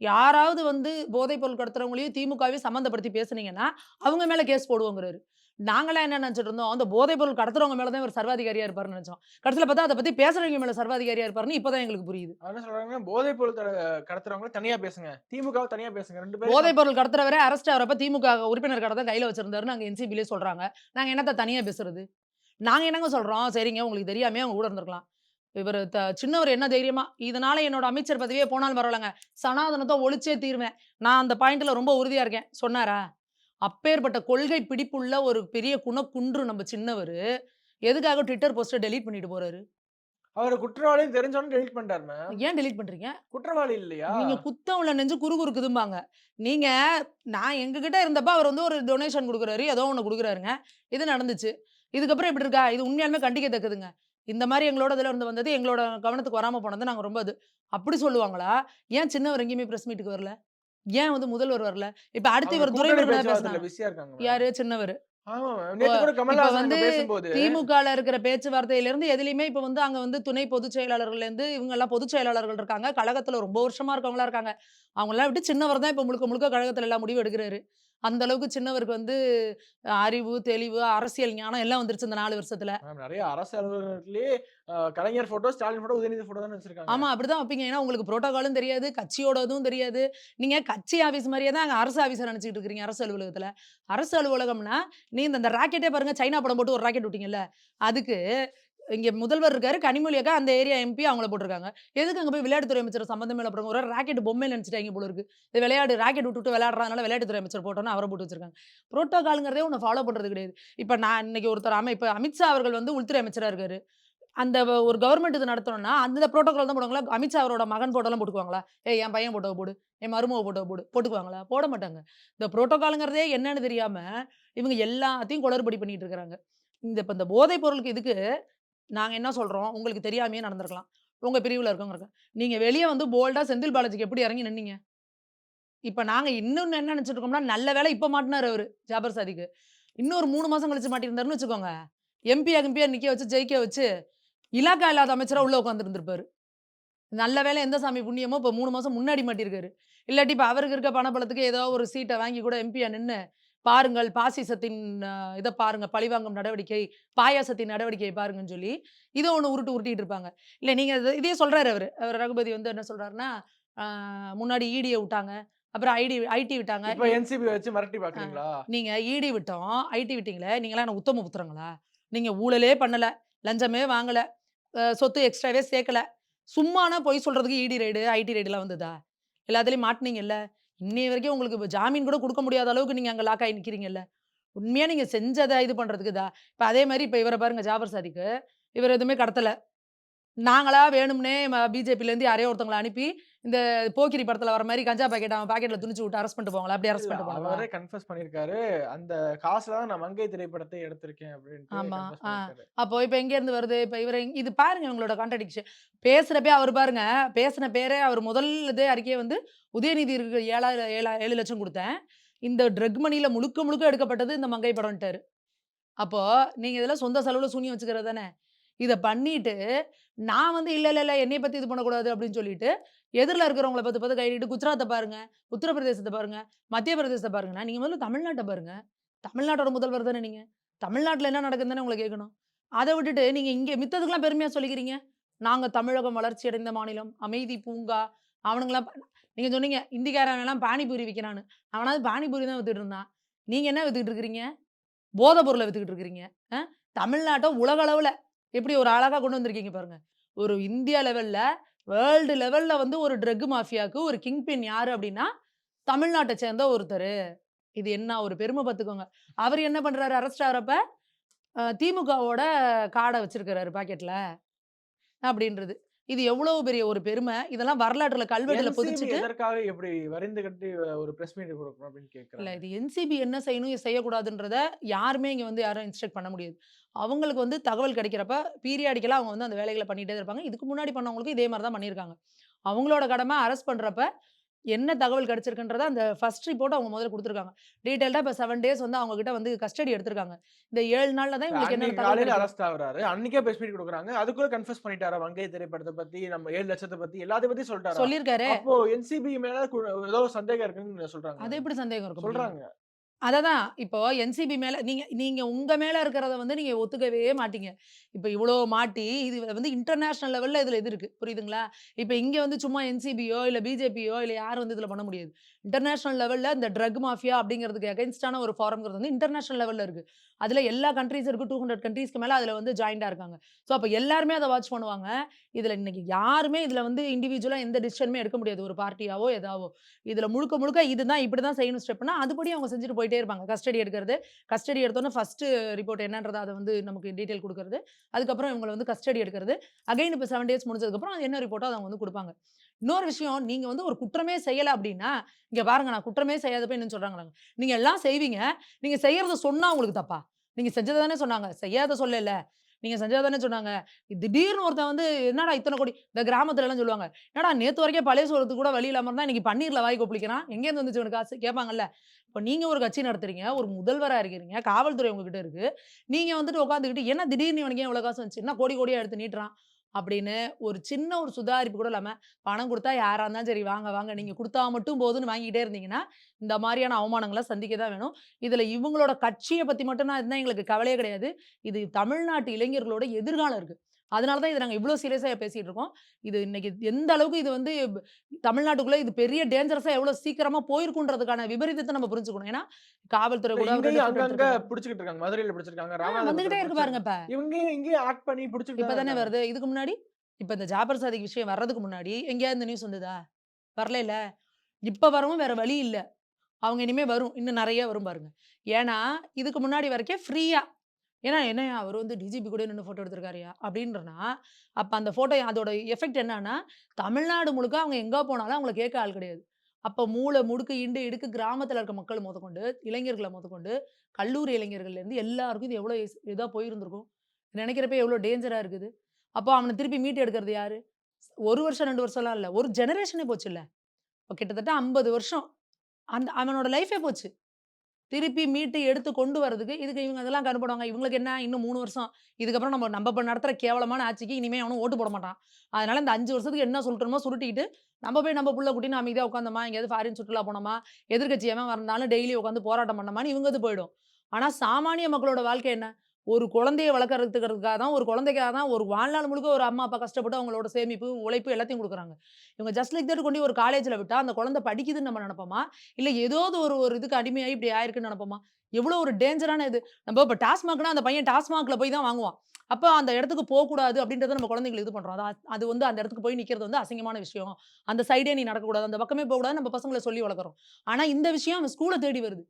யாராவது வந்து போதைப் பொருள் கடத்துறவங்களையும் திமுகவையும் சம்மந்தப்படுத்தி பேசுனீங்கன்னா அவங்க மேல கேஸ் போடுவோங்கிறாரு. நாங்களாம் என்ன நினைச்சிட்டு இருந்தோம் அந்த போதைப் பொருள் கடத்துறவங்க மேல தான் இவர் சர்வாதிகாரியா இருப்பாருன்னு நினைச்சோம். கடைசியில் பார்த்தா அதை பத்தி பேசுறவங்க மேல சர்வாதிகாரியா இருப்பாருன்னு இப்பதான் எங்களுக்கு புரியுது. என்ன சொல்றாங்கன்னா போதைப் பொருள் தட- கடத்துறவங்கள தனியா பேசுங்க. திமுக தனியா பேசுங்க ரெண்டு பேரும் போதைப் பொருள் கடத்துறவரை அரெஸ்ட் ஆகிறப்ப திமுக உறுப்பினர் கடை தான் கையில வச்சிருந்தாரு நாங்க என்சிபிலே சொல்றாங்க. நாங்க என்னத்த தனியா பேசுறது? நாங்க என்னங்க சொல்றோம்? சரிங்க உங்களுக்கு தெரியாமே அவங்க கூட இருந்திருக்கலாம். இவர் சின்னவர் என்ன தைரியமா இதனால என்னோட அமைச்சர் பதவியே போனாலும் பரவாயில்லங்க. சனாதனத்தை ஒழிச்சே தீர்வேன். நான் அந்த பாயிண்ட்ல ரொம்ப உறுதியா இருக்கேன். சொன்னாரா? அப்பேற்பட்ட கொள்கை பிடிப்புள்ள ஒரு பெரிய குணக்குன்று நம்ம சின்னவர் எதுக்காக ட்விட்டர் போஸ்ட்டை டெலீட் பண்ணிட்டு போறாரு? அவர் குற்றவாளின்னு தெரிஞ்சோன்னு டெலிட் பண்ணிட்டாரு மேம் ஏன் டெலீட் பண்றீங்க? குற்றவாளி இல்லையா? நீங்க குத்தம் உள்ள நெஞ்சு குறு குறுக்குதும்பாங்க நீங்க நான் எங்ககிட்ட இருந்தப்ப அவர் வந்து ஒரு டொனேஷன் கொடுக்குறாரு ஏதோ ஒன்று கொடுக்குறாருங்க. இது நடந்துச்சு. இதுக்கப்புறம் இப்படி இருக்கா? இது உண்மையாலுமே கண்டிக்கத்தக்கதுங்க இந்த மாதிரி எங்களோட இதில் இருந்து வந்தது எங்களோட கவனத்துக்கு வராமல் போனது நாங்கள் ரொம்ப இது அப்படி சொல்லுவாங்களா? ஏன் சின்னவர் எங்கேயுமே ப்ரெஸ் மீட்டுக்கு வரல? ஏன் வந்து முதல்வர் வரல? இப்ப அடுத்து இவர் பேசுறாங்க பிஸியா இருக்காங்க. யாரு? சின்னவர். வந்து திமுகல இருக்கிற பேச்சுவார்த்தையில இருந்து எதுலயுமே இப்ப வந்து அங்க வந்து துணை பொதுச் செயலாளர்கள்ல இருந்து இவங்க எல்லாம் பொதுச் செயலாளர்கள் இருக்காங்க. கழகத்துல ரொம்ப வருஷமா இருக்கவங்களா இருக்காங்க. அவங்க எல்லாம் விட்டு சின்னவர் தான் இப்ப முழுக்க முழுக்க கழகத்துல எல்லா முடிவு எடுக்கிறாரு. அந்த அளவுக்கு சின்னவருக்கு வந்து அறிவு தெளிவு அரசியல் ஞானம் எல்லாம் வந்துருச்சு இந்த நாலு வருஷத்துல. நிறைய அரசு அலுவலகத்திலேயே Kalaignar photo Stalin photo Udhayanidhi photo தான் வச்சிருக்காங்க. ஆமா அப்படிதான் வைப்பீங்க. ஏன்னா உங்களுக்கு புரோட்டோகாலும் தெரியாது கட்சியோட இதுவும் தெரியாது. நீங்க கட்சி ஆபீஸ் மாதிரியே தான் அங்க அரசு ஆபீஸை நினைச்சிட்டு இருக்கிறீங்க அரசு அலுவலகத்துல. அரசு அலுவலகம்னா நீ இந்த ராக்கெட்டே பாருங்க சைனா படம் போட்டு ஒரு ராக்கெட் விட்டீங்கல்ல. அதுக்கு இங்கே முதல்வர் இருக்காரு. கனிமொழியாக அந்த ஏரியா எம்பி அவங்கள போட்டிருக்காங்க. எதுக்கு அங்கே போய் விளையாட்டுத்துறை அமைச்சர் சம்பந்தமே இல்லை அப்புறம் ஒரு ராக்கெட் பொம்மை நினச்சிட்டாங்க போல இருக்கு. இது விளையாடு ராக்கெட் விட்டுட்டு விளையாடுறதுனால விளையாட்டுத்துறை அமைச்சர் போட்டோன்னு அவரை போட்டு வச்சிருக்காங்க. புரோட்டோகாலுங்கிறதே ஒன்று ஃபாலோ பண்ணுறது கிடையாது. இப்போ நான் இன்னைக்கு ஒருத்தர் அமை இப்போ அமித்ஷா அவர்கள் வந்து உள்துறை அமைச்சராக இருக்காரு. அந்த ஒரு கவர்மெண்ட் இது நடத்தணும்னா அந்த புரோட்டோகால் தான் போடுவாங்களா? அமித்ஷா அவரோட மகன் போட்டோலாம் போட்டுக்குவாங்களா? ஏய் என் பையன் போட்டோ போடு. என் மருமக போட்டோ போடு. போட்டுக்குவாங்களா? போட மாட்டாங்க. இந்த புரோட்டோகாலுங்கிறதே என்னன்னு தெரியாமல் இவங்க எல்லாத்தையும் குளறுபடி பண்ணிட்டு இருக்கிறாங்க. இந்த இப்போ இந்த போதைப் பொருளுக்கு இதுக்கு நாங்கள் என்ன சொல்கிறோம் உங்களுக்கு தெரியாமையே நடந்திருக்கலாம். உங்கள் பிரிவில் இருக்கவங்க நீங்கள் வெளியே வந்து போல்டாக செந்தில் பாலாஜிக்கு எப்படி இறங்கி நின்னீங்க? இப்போ நாங்கள் இன்னொன்று என்ன நினச்சிட்டு இருக்கோம்னா நல்ல வேலை இப்போ மாட்டினார் அவர் ஜாபர் சாதிக்கு. இன்னொரு மூணு மாதம் கழிச்சு மாட்டியிருந்தாருன்னு வச்சுக்கோங்க. எம்பி எம்பியா நிற்க வச்சு ஜெயிக்க வச்சு இலாக்கா இல்லாத அமைச்சராக உள்ளே உட்காந்துருந்துருப்பாரு நல்ல வேலை எந்த சாமி புண்ணியமோ இப்போ மூணு மாதம் முன்னாடி மாட்டியிருக்காரு. இல்லாட்டி இப்போ அவருக்கு இருக்க பணப்பழத்துக்கு ஏதோ ஒரு சீட்டை வாங்கி கூட எம்பியா நின்று பாருங்கள் பாசிசத்தின் இதை பாருங்க பழிவாங்கும் நடவடிக்கை பாயாசத்தின் நடவடிக்கையை பாருங்கன்னு சொல்லி இதை ஒன்று உருட்டு உருட்டிட்டு இருப்பாங்க. இல்லை நீங்க இது- சொல்றாரு அவர். அவர் ரகுபதி வந்து என்ன சொல்றாருன்னா ஆஹ், முன்னாடி இடியை விட்டாங்க அப்புறம் ஐடி ஐடி விட்டாங்க. இப்ப என்சிபி வச்சு மிரட்டி பாக்குறீங்களா? நீங்க இடி விட்டோம் ஐடி விட்டீங்களே நீங்களாம் என்ன உத்தம புத்திரங்களா? நீங்க ஊழலே பண்ணல லஞ்சமே வாங்கல சொத்து எக்ஸ்ட்ராவே சேர்க்கல. சும்மானா பொய் சொல்றதுக்கு இடி ரைடு ஐடி ரைடுலாம் வந்ததா? எல்லாத்துலயும் மாட்டினீங்கல்ல. இன்னைய வரைக்கும் உங்களுக்கு ஜாமீன் கூட கொடுக்க முடியாத அளவுக்கு நீங்கள் அங்கே லாக் ஆகி நிற்கிறீங்கல்ல உண்மையாக நீங்கள் செஞ்சதை இது பண்ணுறதுக்கு தான் இப்போ அதே மாதிரி இப்போ இவரை பாருங்க ஜாபர் சாதிக்கு. இவர் எதுவுமே கடத்தலை. நாங்களா வேணும்னே பிஜேபில இருந்து யாரையோ ஒருத்தவங்களை அனுப்பி இந்த போக்கிரி படத்துல வர மாதிரி கஞ்சா பாக்கெட் அவன் பாக்கெட்ல துணிச்சு விட்டு அரெஸ்ட் பண்ணிட்டு போவாங்களா? அப்படி அரெஸ்ட் பண்ணிட்டு அவரே கன்ஃபஸ் பண்ணிருக்காரு அந்த காசுல தான் நான் மங்கை திரைப்படத்தை எடுத்திருக்கேன் அப்படின்ட்டு ஆமா. அப்போ இப்ப எங்க இருந்து வருது? இப்ப இவர் இது பாருங்க இவங்களோட கான்ட்ரடிக்ஷன் பேசுறப்பே அவர் பாருங்க பேசின பேரே அவர் முதல் இதே அறிக்கையை வந்து உதயநிதி இருக்கு ஏழாயிரம் ஏழா ஏழு லட்சம் கொடுத்தேன். இந்த ட்ரக் மணியில முழுக்க முழுக்க எடுக்கப்பட்டது இந்த மங்கை படம்ட்டாரு. அப்போ நீங்க இதெல்லாம் சொந்த செலவுல சூனியம் வச்சுக்கிறது தானே? இதை பண்ணிட்டு நான் வந்து இல்லை இல்லை இல்லை என்னை பற்றி இது பண்ணக்கூடாது அப்படின்னு சொல்லிட்டு எதிரில் இருக்கிறவங்கள பார்த்து பார்த்து கைடிட்டு குஜராத்தை பாருங்க உத்தரப்பிரதேசத்தை பாருங்க மத்திய பிரதேசத்தை பாருங்கன்னா நீங்கள் முதல்ல தமிழ்நாட்டை பாருங்க. தமிழ்நாட்டோட முதல்வர் தானே நீங்கள் தமிழ்நாட்டில் என்ன நடக்குதுன்னு உங்களை கேட்கணும்? அதை விட்டுட்டு நீங்கள் இங்கே மித்ததுக்கெல்லாம் பெருமையாக சொல்லிக்கிறீங்க? நாங்கள் தமிழகம் வளர்ச்சி அடைந்த மாநிலம் அமைதி பூங்கா அவனுங்களாம் நீங்கள் சொன்னீங்க இந்திக்காரனெல்லாம் பானிபூரி விற்கிறான்னு அவனாவது பானிபூரி தான் வித்துட்டு இருந்தான். நீங்கள் என்ன வித்துக்கிட்டு இருக்கிறீங்க? போதை பொருளை வித்துக்கிட்டு இருக்கிறீங்க தமிழ்நாட்டை உலக எப்படி ஒரு அழகாக கொண்டு வந்திருக்கீங்க பாருங்க. ஒரு இந்தியா லெவலில் வேர்ல்டு லெவலில் வந்து ஒரு ட்ரக் மாஃபியாவுக்கு ஒரு கிங் பின் யார் அப்படின்னா தமிழ்நாட்டை சேர்ந்த ஒருத்தர். இது என்ன ஒரு பெருமை பார்த்துக்கோங்க. அவர் என்ன பண்ணுறாரு அரெஸ்ட் ஆகிறப்ப திமுகவோட காடை வச்சிருக்கிறாரு பாக்கெட்டில் அப்படின்றது. இது எவ்வளவு பெரிய ஒரு பெருமை? இதெல்லாம் வரலாற்றுல கல்வெட்டுல பொதிச்சுட்டு எதற்காக இப்படி வரிந்து கட்டி ஒரு பிரஸ் மீட் கொடுக்கணும் அப்படின்னு கேட்கறாங்க. இது என்சிபி என்ன செய்யணும் செய்யக்கூடாதுன்றத யாருமே இங்க வந்து யாரும் இன்ஸ்ட்ரக்ட் பண்ண முடியாது. அவங்களுக்கு வந்து தகவல் கிடைக்கிறப்ப பீரியாடிக்கலா அவங்க வந்து அந்த வேலைகளை பண்ணிட்டே இருப்பாங்க. இதுக்கு முன்னாடி பண்ணவங்களுக்கு இதே மாதிரி தான் பண்ணியிருக்காங்க. அவங்களோட கடமை அரெஸ்ட் பண்றப்ப என்ன தகவல் கிடைச்சிருக்குன்றத அந்த ஃபர்ஸ்ட் ரிப்போர்ட் அவங்க முதல்ல கொடுத்துருக்காங்க. டீட்டெயில்டா இப்போ செவன் டேஸ் வந்து அவங்க கிட்ட வந்து கஸ்டடி எடுத்திருக்காங்க. இந்த ஏழு நாள்ல தான் இவங்களுக்கு என்ன காலையில. அரெஸ்ட் ஆகுறாரு. அன்னைக்கே பிரஸ் மீட் கொடுக்குறாங்க. அதுக்குள்ள கன்ஃபர்ஸ் பண்ணிட்டாரா? வங்கை திரைப்படத்தை பத்தி நம்ம ஏழு லட்சத்தை பத்தி எல்லாத்தையும் பத்தி சொல்லிட்டாரா? சொல்லியிருக்காரு. அப்போ என்சிபி மேல ஏதோ சந்தேகம் இருக்குன்னு சொல்றாங்க. அது எப்படி சந்தேகம் இருக்கும் சொல்றாங்க. அததான் இப்போ என்சிபி மேல நீங்க நீங்க உங்க மேல இருக்கிறத வந்து நீங்க ஒத்துக்கவே மாட்டீங்க. இப்போ இவ்வளோ மாட்டி இது வந்து இன்டர்நேஷனல் லெவல்ல இதுல இது இருக்கு. புரியுதுங்களா? இப்போ இங்க வந்து சும்மா என்சிபியோ இல்ல பிஜேபியோ இல்ல யாரும் வந்து இதுல பண்ண முடியாது. இன்டர்நேஷனல் லெவலில் இந்த ட்ரக் மாஃபியா அப்படிங்கிறதுக்கு அகைன்ஸ்டான ஒரு ஃபாரம்ங்கிறது வந்து இன்டர்நேஷனல் லெவலில் இருக்கு. அதில் எல்லா கண்ட்ரீஸ் இருக்கு டூ ஹண்ட்ரட் கண்ட்ரீஸ்க்கு மேலே அதில் வந்து ஜாயிண்டாக இருக்காங்க. ஸோ அப்போ எல்லாருமே அதை வாட்ச் பண்ணுவாங்க. இதில் இன்னைக்கு யாருமே இதில் வந்து இண்டிவிஜுவலாக எந்த டிசிஷனுமே எடுக்க முடியாது. ஒரு பார்ட்டியாவோ ஏதாவோ. இதில் முழுக்க முழுக்க இதுதான் இப்படிதான் செய்யணும் ஸ்டெப்னா அதுபடி அவங்க செஞ்சுட்டு போயிட்டே இருப்பாங்க. கஸ்டடி எடுக்கிறது. கஸ்டடி எடுத்தோன்னே ஃபஸ்ட்டு ரிப்போர்ட் என்னன்றதை அதை வந்து நமக்கு டீட்டெயில் கொடுக்குறது. அதுக்கப்புறம் இவங்களை வந்து கஸ்டடி எடுக்கிறது. அகைன் இப்போ செவன் டேஸ் முடிஞ்சதுக்கப்புறம் அது என்ன ரிப்போர்ட்டோ அதை அவங்க வந்து கொடுப்பாங்க. இன்னொரு விஷயம் நீங்க வந்து ஒரு குற்றமே செய்யல அப்படின்னா இங்க பாருங்க நான் குற்றமே செய்யாதப்ப என்ன சொல்றாங்க நீங்க எல்லாம் செய்வீங்க. நீங்க செய்யறத சொன்னா உங்களுக்கு தப்பா? நீங்க செஞ்சதை தானே சொன்னாங்க. செய்யாத சொல்லல. நீங்க செஞ்சதை தானே சொன்னாங்க. திடீர்னு ஒருத்தன் வந்து என்னடா இத்தனை கோடி? இந்த கிராமத்துல எல்லாம் சொல்லுவாங்க. என்னடா நேத்து வரைக்கும் பழைய சோறத்துக்கு கூட வழி இல்லாம இருந்தா இன்னைக்கு பன்னீர்ல வாய் கொப்பளிக்கிறான். எங்க இருந்து வந்துச்சு உனக்கு காசு? கேட்பாங்கல்ல. இப்போ நீங்க ஒரு கட்சி நடத்துறீங்க ஒரு முதல்வரா இருக்கிறீங்க காவல்துறை உங்ககிட்ட இருக்கு. நீங்க வந்துட்டு உட்காந்துக்கிட்டு என்ன திடீர்னு இவனுக்கு ஏன் இவ்வளவு காசு வந்துச்சு? என்ன கோடி கோடியா எடுத்து நீட்டுறான்? அப்படின்னு ஒரு சின்ன ஒரு சுதாரிப்பு கூட இல்லாம பணம் கொடுத்தா யாரா இருந்தாலும் சரி வாங்க வாங்க நீங்க கொடுத்தா மட்டும் போதுன்னு வாங்கிட்டே இருந்தீங்கன்னா இந்த மாதிரியான அவமானங்களை சந்திக்க தான் வேணும். இதுல இவங்களோட கட்சியை பத்தி மட்டும் நான் இருந்தா எங்களுக்கு கவலையே கிடையாது. இது தமிழ்நாட்டு இளைஞர்களோட எதிர்காலம் இருக்கு. அதனால தான் இதை நாங்கள் இவ்வளோ சீரியஸாக பேசிட்டு இருக்கோம். இது இன்னைக்கு எந்த அளவுக்கு இது வந்து தமிழ்நாட்டுக்குள்ள இது பெரிய டேஞ்சரஸாக எவ்வளோ சீக்கிரமா போயிருக்குன்றதுக்கான விபரீதத்தை நம்ம புரிஞ்சுக்கணும். ஏன்னா காவல்துறை கூட அங்கங்க. பிடிச்சிட்டு இருக்காங்க மதுரையில பிடிச்சிருக்காங்க வந்துகிட்டே இருக்கு பாருங்க. இப்ப இவங்க இங்கேயும் ஆக்ட் பண்ணி பிடிச்சிட்டு இப்ப தான். வருது. இதுக்கு முன்னாடி இப்ப இந்த ஜாபர் சாதிக் விஷயம் வர்றதுக்கு முன்னாடி எங்கேயாவது இந்த நியூஸ் வந்ததா? வரல இல்ல இப்ப வரவும் வேற வழி இல்ல. அவங்க இனிமே வரும். இன்னும் நிறைய வரும் பாருங்க. ஏன்னா இதுக்கு முன்னாடி வரைக்கும் ஃப்ரீயா ஏன்னா என்ன? அவர் வந்து டிஜிபி கூட நின்று ஃபோட்டோ எடுத்திருக்காருயா? அப்படின்றனா அப்போ அந்த ஃபோட்டோ அதோட எஃபெக்ட் என்னன்னா தமிழ்நாடு முழுக்க அவங்க எங்கே போனாலும் அவங்கள கேட்க ஆள் கிடையாது. அப்போ மூளை முடுக்கு இண்டு இடுக்கு கிராமத்தில் இருக்க மக்கள் முதற்கொண்டு இளைஞர்களை முதற்கொண்டு கல்லூரி இளைஞர்கள்லேருந்து எல்லாருக்கும் இது எவ்வளோ இதாக போயிருந்திருக்கும். நினைக்கிறப்ப எவ்வளோ டேஞ்சராக இருக்குது. அப்போ அவனை திருப்பி மீட்டு எடுக்கிறது யாரு? ஒரு வருஷம் ரெண்டு வருஷம்லாம் இல்லை. ஒரு ஜெனரேஷனே போச்சு இல்லை இப்போ கிட்டத்தட்ட ஐம்பது வருஷம். அந்த அவனோட லைஃபே போச்சு. திருப்பி மீட்டு எடுத்து கொண்டு வரதுக்கு இதுக்கு இவங்க அதெல்லாம் கருப்படுவாங்க இவங்களுக்கு என்ன? இன்னும் மூணு வருஷம். இதுக்கப்புறம் நம்ம நம்ம இப்போ நடத்துற கேவலமான ஆட்சிக்கு இனிமேல் அவனும் ஓட்டு போட மாட்டான். அதனால இந்த அஞ்சு வருஷத்துக்கு என்ன சொல்லிட்டோமோ சுருட்டிட்டு நம்ம போய் நம்ம புள்ள குட்டி நம்ம அமைதியாக உட்காந்தோமா எங்கேயாவது ஃபாரின் சுற்றுலா போனோமா? எதிர்கட்சி வந்தாலும் டெய்லி உட்காந்து போராட்டம் பண்ணோமான்னு இவங்க இது போயிடும். ஆனா சாமானிய மக்களோட வாழ்க்கை என்ன? ஒரு குழந்தைய வளர்க்கறதுக்காக தான் ஒரு குழந்தைக்காக தான் ஒரு வாழ்நாள் முழுக்க ஒரு அம்மா அப்பா கஷ்டப்பட்டு அவங்களோட சேமிப்பு உழைப்பு எல்லாத்தையும் கொடுக்குறாங்க. இவங்க ஜஸ்ட் லைக் தட் கொண்டு ஒரு காலேஜில் விட்டால் அந்த குழந்தை படிக்குதுன்னு நம்ம நினப்போமா? இல்லை ஏதோ ஒரு ஒரு இதுக்கு அடிமையாகி இப்படி ஆயிருக்குன்னு நினப்போமா? எவ்வளோ ஒரு டேஞ்சரான இது. நம்ம இப்போ டாஸ்மாக்னா அந்த பையன் டாஸ்மாக்ல போய் தான் வாங்குவான். அப்போ அந்த இடத்துக்கு போகக்கூடாது அப்படின்றத நம்ம குழந்தைங்களுக்கு இது பண்ணுறோம் அது அது வந்து அந்த இடத்துக்கு போய் நிற்கிறது வந்து அசிங்கமான விஷயம். அந்த சைடே நீ நடக்கக்கூடாது. அந்த பக்கமே போகக்கூடாது நம்ம பசங்களை சொல்லி வளர்க்குறோம். ஆனால் இந்த விஷயம் அவன் ஸ்கூலை தேடி வருது.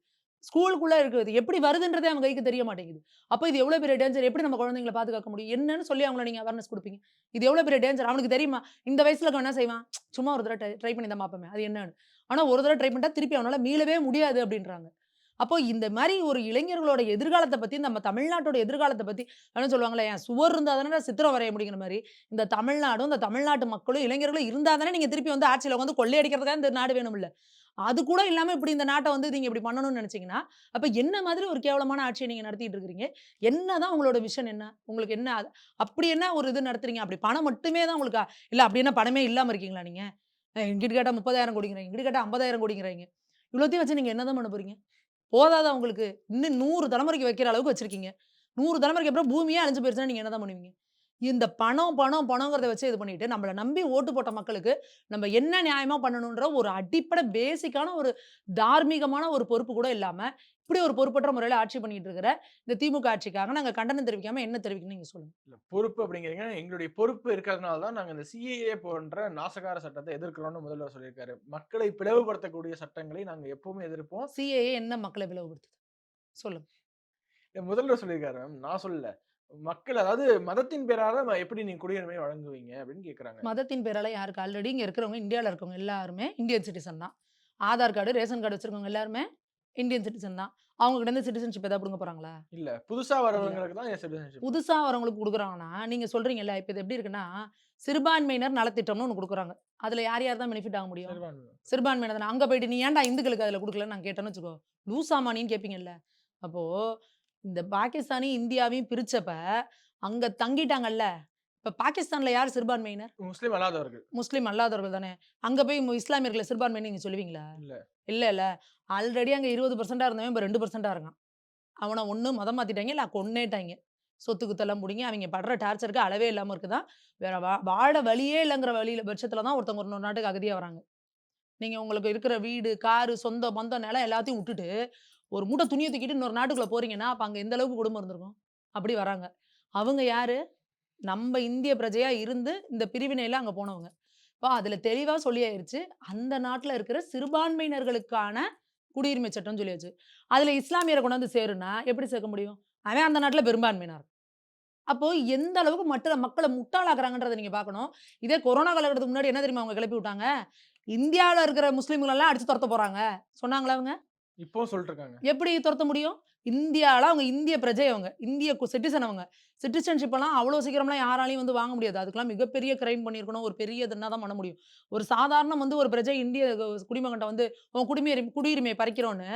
ஸ்கூலுக்குள்ளே இருக்குது. எப்படி வருதுன்றதே அவங்க கைக்கு தெரிய மாட்டேங்குது. அப்போ இது எவ்வளோ பெரிய டேஞ்சர் எப்படி நம்ம குழந்தைங்களை பாதுகாக்க முடியும்? என்னன்னு சொல்லி அவங்கள நீங்கள் அவேர்னஸ் கொடுப்பீங்க. இது எவ்வளோ பெரிய டேஞ்சர் அவனுக்கு தெரியுமா? இந்த வயசுல என்ன செய்வான்? சும்மா ஒரு தடவை ட்ரை பண்ணி தான் பார்ப்போமே அது என்னன்னு. ஆனால் ஒரு தடவை ட்ரை பண்ணிட்டா திருப்பி அவனால மீளவே முடியாது அப்படின்றாங்க. அப்போ இந்த மாதிரி ஒரு இளைஞர்களோட எதிர்காலத்தை பத்தி நம்ம தமிழ்நாட்டோட எதிர்காலத்தை பத்தி என்ன சொல்லுவாங்களே என் சுவர் இருந்தா தானே சித்திரம் வரைய முடியுங்கிற மாதிரி. இந்த தமிழ்நாடும் இந்த தமிழ்நாட்டு மக்களும் இளைஞர்களும் இருந்தா தானே நீங்க திருப்பி வந்து ஆட்சியில் வந்து கொள்ளையடிக்கிறதுக்காக இந்த நாடு வேணும் இல்ல அது கூட இல்லாம இப்படி இந்த நாட்டை வந்து நீங்க இப்படி பண்ணணும்னு நினைச்சீங்கன்னா அப்ப என்ன மாதிரி ஒரு கேவலமான ஆட்சியை நீங்க நடத்திட்டு இருக்கிறீங்க? என்னதான் உங்களோட விஷன் என்ன? உங்களுக்கு என்ன அப்படி என்ன ஒரு இது நடத்துறீங்க? அப்படி பணம் மட்டுமே தான் உங்களுக்கு இல்ல அப்படி என்ன பணமே இல்லாம இருக்கீங்களா நீங்க? அஹ் இங்கிட்டு முப்பதாயிரம் கோடிங்கிறீங்க இங்கிட்டு கேட்டால் ஐம்பதாயிரம் கோடிங்கிறீங்க. இவ்வளோத்தையும் வச்சு நீங்கள் என்ன தான் பண்ண போறீங்க? போதாதா உங்களுக்கு? இன்னும் நூறு தலைமுறைக்கு வைக்கிற அளவுக்கு வச்சிருக்கீங்க. நூறு தலைமுறைக்கு அப்புறம் பூமியே அழிஞ்சு போயிருச்சுன்னா நீங்க என்னதான் பண்ணுவீங்க? இந்த பணம் பணம் பணங்கிறத வச்சு இது பண்ணிட்டு நம்மளை நம்பி ஓட்டு போட்ட மக்களுக்கு நம்ம என்ன நியாயமா பண்ணணுன்ற ஒரு அடிப்படை பேசிக்கான ஒரு தார்மீகமான ஒரு பொறுப்பு கூட இல்லாம இப்படி ஒரு பொறுப்பற்ற முறையில் ஆட்சி பண்ணிட்டு இருக்கிற இந்த திமுக ஆட்சிக்காக நாங்க கண்டனம் தெரிவிக்காம என்ன தெரிவிக்கணும் நீங்க சொல்லுங்க. இல்ல பொறுப்பு அப்படிங்கிறீங்க. எங்களுடைய பொறுப்பு இருக்கிறதுனால தான் நாங்க இந்த சிஏஏ போன்ற நாசகார சட்டத்தை எதிர்க்கிறோம்னு முதல்வர் சொல்லியிருக்காரு. மக்களை பிளவுபடுத்தக்கூடிய சட்டங்களை நாங்க எப்பவுமே எதிர்ப்போம். சிஏஏ என்ன மக்களை பிளவுபடுத்துது? சொல்லுங்க. முதல்வர் சொல்லியிருக்காரு நான் சொல்லல. மக்கள் அதாவது மதத்தின் பேரால எப்படி நீங்க குடியுரிமை வழங்குவீங்க அப்படின்னு கேக்குறாங்க. மதத்தின் பேரால யாருக்கு? ஆல்ரெடி இங்க இருக்கிறவங்க இந்தியால இருக்கவங்க எல்லாருமே இந்தியன் சிட்டிசன் தான். ஆதார் கார்டு ரேஷன் கார்டு வச்சிருக்கவங்க எல்லாருமே இந்தியன் சிட்டிசன் தான். அவங்க கிட்ட இருந்து சிட்டிசன்ஷிப் ஏதாவது கொடுங்க போறாங்களா? இல்ல புதுசா வரவங்களுக்கு தான் சிட்டிசன்ஷிப் புதுசா வரவங்களுக்கு கொடுக்குறாங்கன்னா நீங்க சொல்றீங்கல்ல இப்ப இது எப்படி இருக்குன்னா சிறுபான்மையினர் நலத்திட்டம்னு ஒன்று கொடுக்குறாங்க. அதுல யார் யார் தான் பெனிஃபிட் ஆக முடியும்? சிறுபான்மையினர். அங்க போயிட்டு நீ ஏன்டா இந்துக்களுக்கு அதுல கொடுக்கலன்னு நான் கேட்டேன்னு வச்சுக்கோ. லூசாமானின்னு கேட்பீங்கல்ல அப்போ இந்த பாகிஸ்தானி இந்தியாவையும் பிரிச்சப்ப அங்க தங்கிட்டாங்கல்ல. இப்ப பாகிஸ்தான்ல யார் சிறுபான்மையினர் முஸ்லீம் அல்லாதவர்கள். முஸ்லீம் அல்லாதவர்கள் தானே. அங்க போய் இஸ்லாமியர்களை சிறுபான்மைன்னு நீங்க சொல்லுவீங்களா? இல்ல. இல்ல இல்ல. ஆல்ரெடி அங்க இருபது பர்சன்டா இருந்தவன் இப்ப ரெண்டு பர்சன்டா இருக்கான். அவனை ஒண்ணு மதம் மாத்திட்டாங்க இல்ல கொன்னேட்டாங்க. சொத்து குத்தெல்லாம் பிடிங்கி அவங்க படுற டார்ச்சருக்கு அளவே இல்லாம இருக்குதான் வேற வா- வாழ வழியே இல்லைங்கிற வழியில பட்சத்துல தான் ஒருத்தவங்க ஒரு நாட்டுக்கு அகதியா வராங்க. நீங்க உங்களுக்கு இருக்கிற வீடு காரு சொந்த பந்தம் நிலம் எல்லாத்தையும் விட்டுட்டு ஒரு மூட்டை துணியை தூக்கிட்டு இன்னொரு நாட்டுக்குள்ளே போறீங்கன்னா அப்போ அங்கே எந்த அளவுக்கு குடும்பம் இருந்திருக்கும்? அப்படி வராங்க. அவங்க யாரு? நம்ம இந்திய பிரஜையா இருந்து இந்த பிரிவினையில அங்கே போனவங்க. இப்போ அதில் தெளிவாக சொல்லியாயிருச்சு. அந்த நாட்டில் இருக்கிற சிறுபான்மையினர்களுக்கான குடியுரிமை சட்டம் சொல்லியாச்சு. அதில் இஸ்லாமியரை கொண்டாந்து சேருனா எப்படி சேர்க்க முடியும்? அவன் அந்த நாட்டில் பெரும்பான்மையினர். அப்போ எந்த அளவுக்கு மற்ற மக்களை முட்டாளாக்குறாங்கன்றதை நீங்க பார்க்கணும். இதே கொரோனா காலகட்டத்துக்கு முன்னாடி என்ன தெரியுமா அவங்க கிளப்பி விட்டாங்க? இந்தியாவில் இருக்கிற முஸ்லீம்கள் எல்லாம் அடிச்சு துரத்த போறாங்க. சொன்னாங்களா அவங்க? இப்போ சொல்லிருக்காங்க எப்படி துரத்த முடியும்? இந்தியாவில் அவங்க இந்திய பிரஜை அவங்க. இந்திய சிட்டிசன் அவங்க. சிட்டிசன்ஷிப் எல்லாம் அவ்வளோ சீக்கிரம்லாம் யாராலையும் வந்து வாங்க முடியாது. அதுக்கெல்லாம் மிகப்பெரிய கிரைம் பண்ணியிருக்கணும். ஒரு பெரிய இதுனா தான் பண்ண முடியும். ஒரு சாதாரண வந்து ஒரு பிரஜை இந்திய குடிமகன்ட்ட வந்து உன் குடிமை குடியுரிமையை பறிக்கிறோன்னு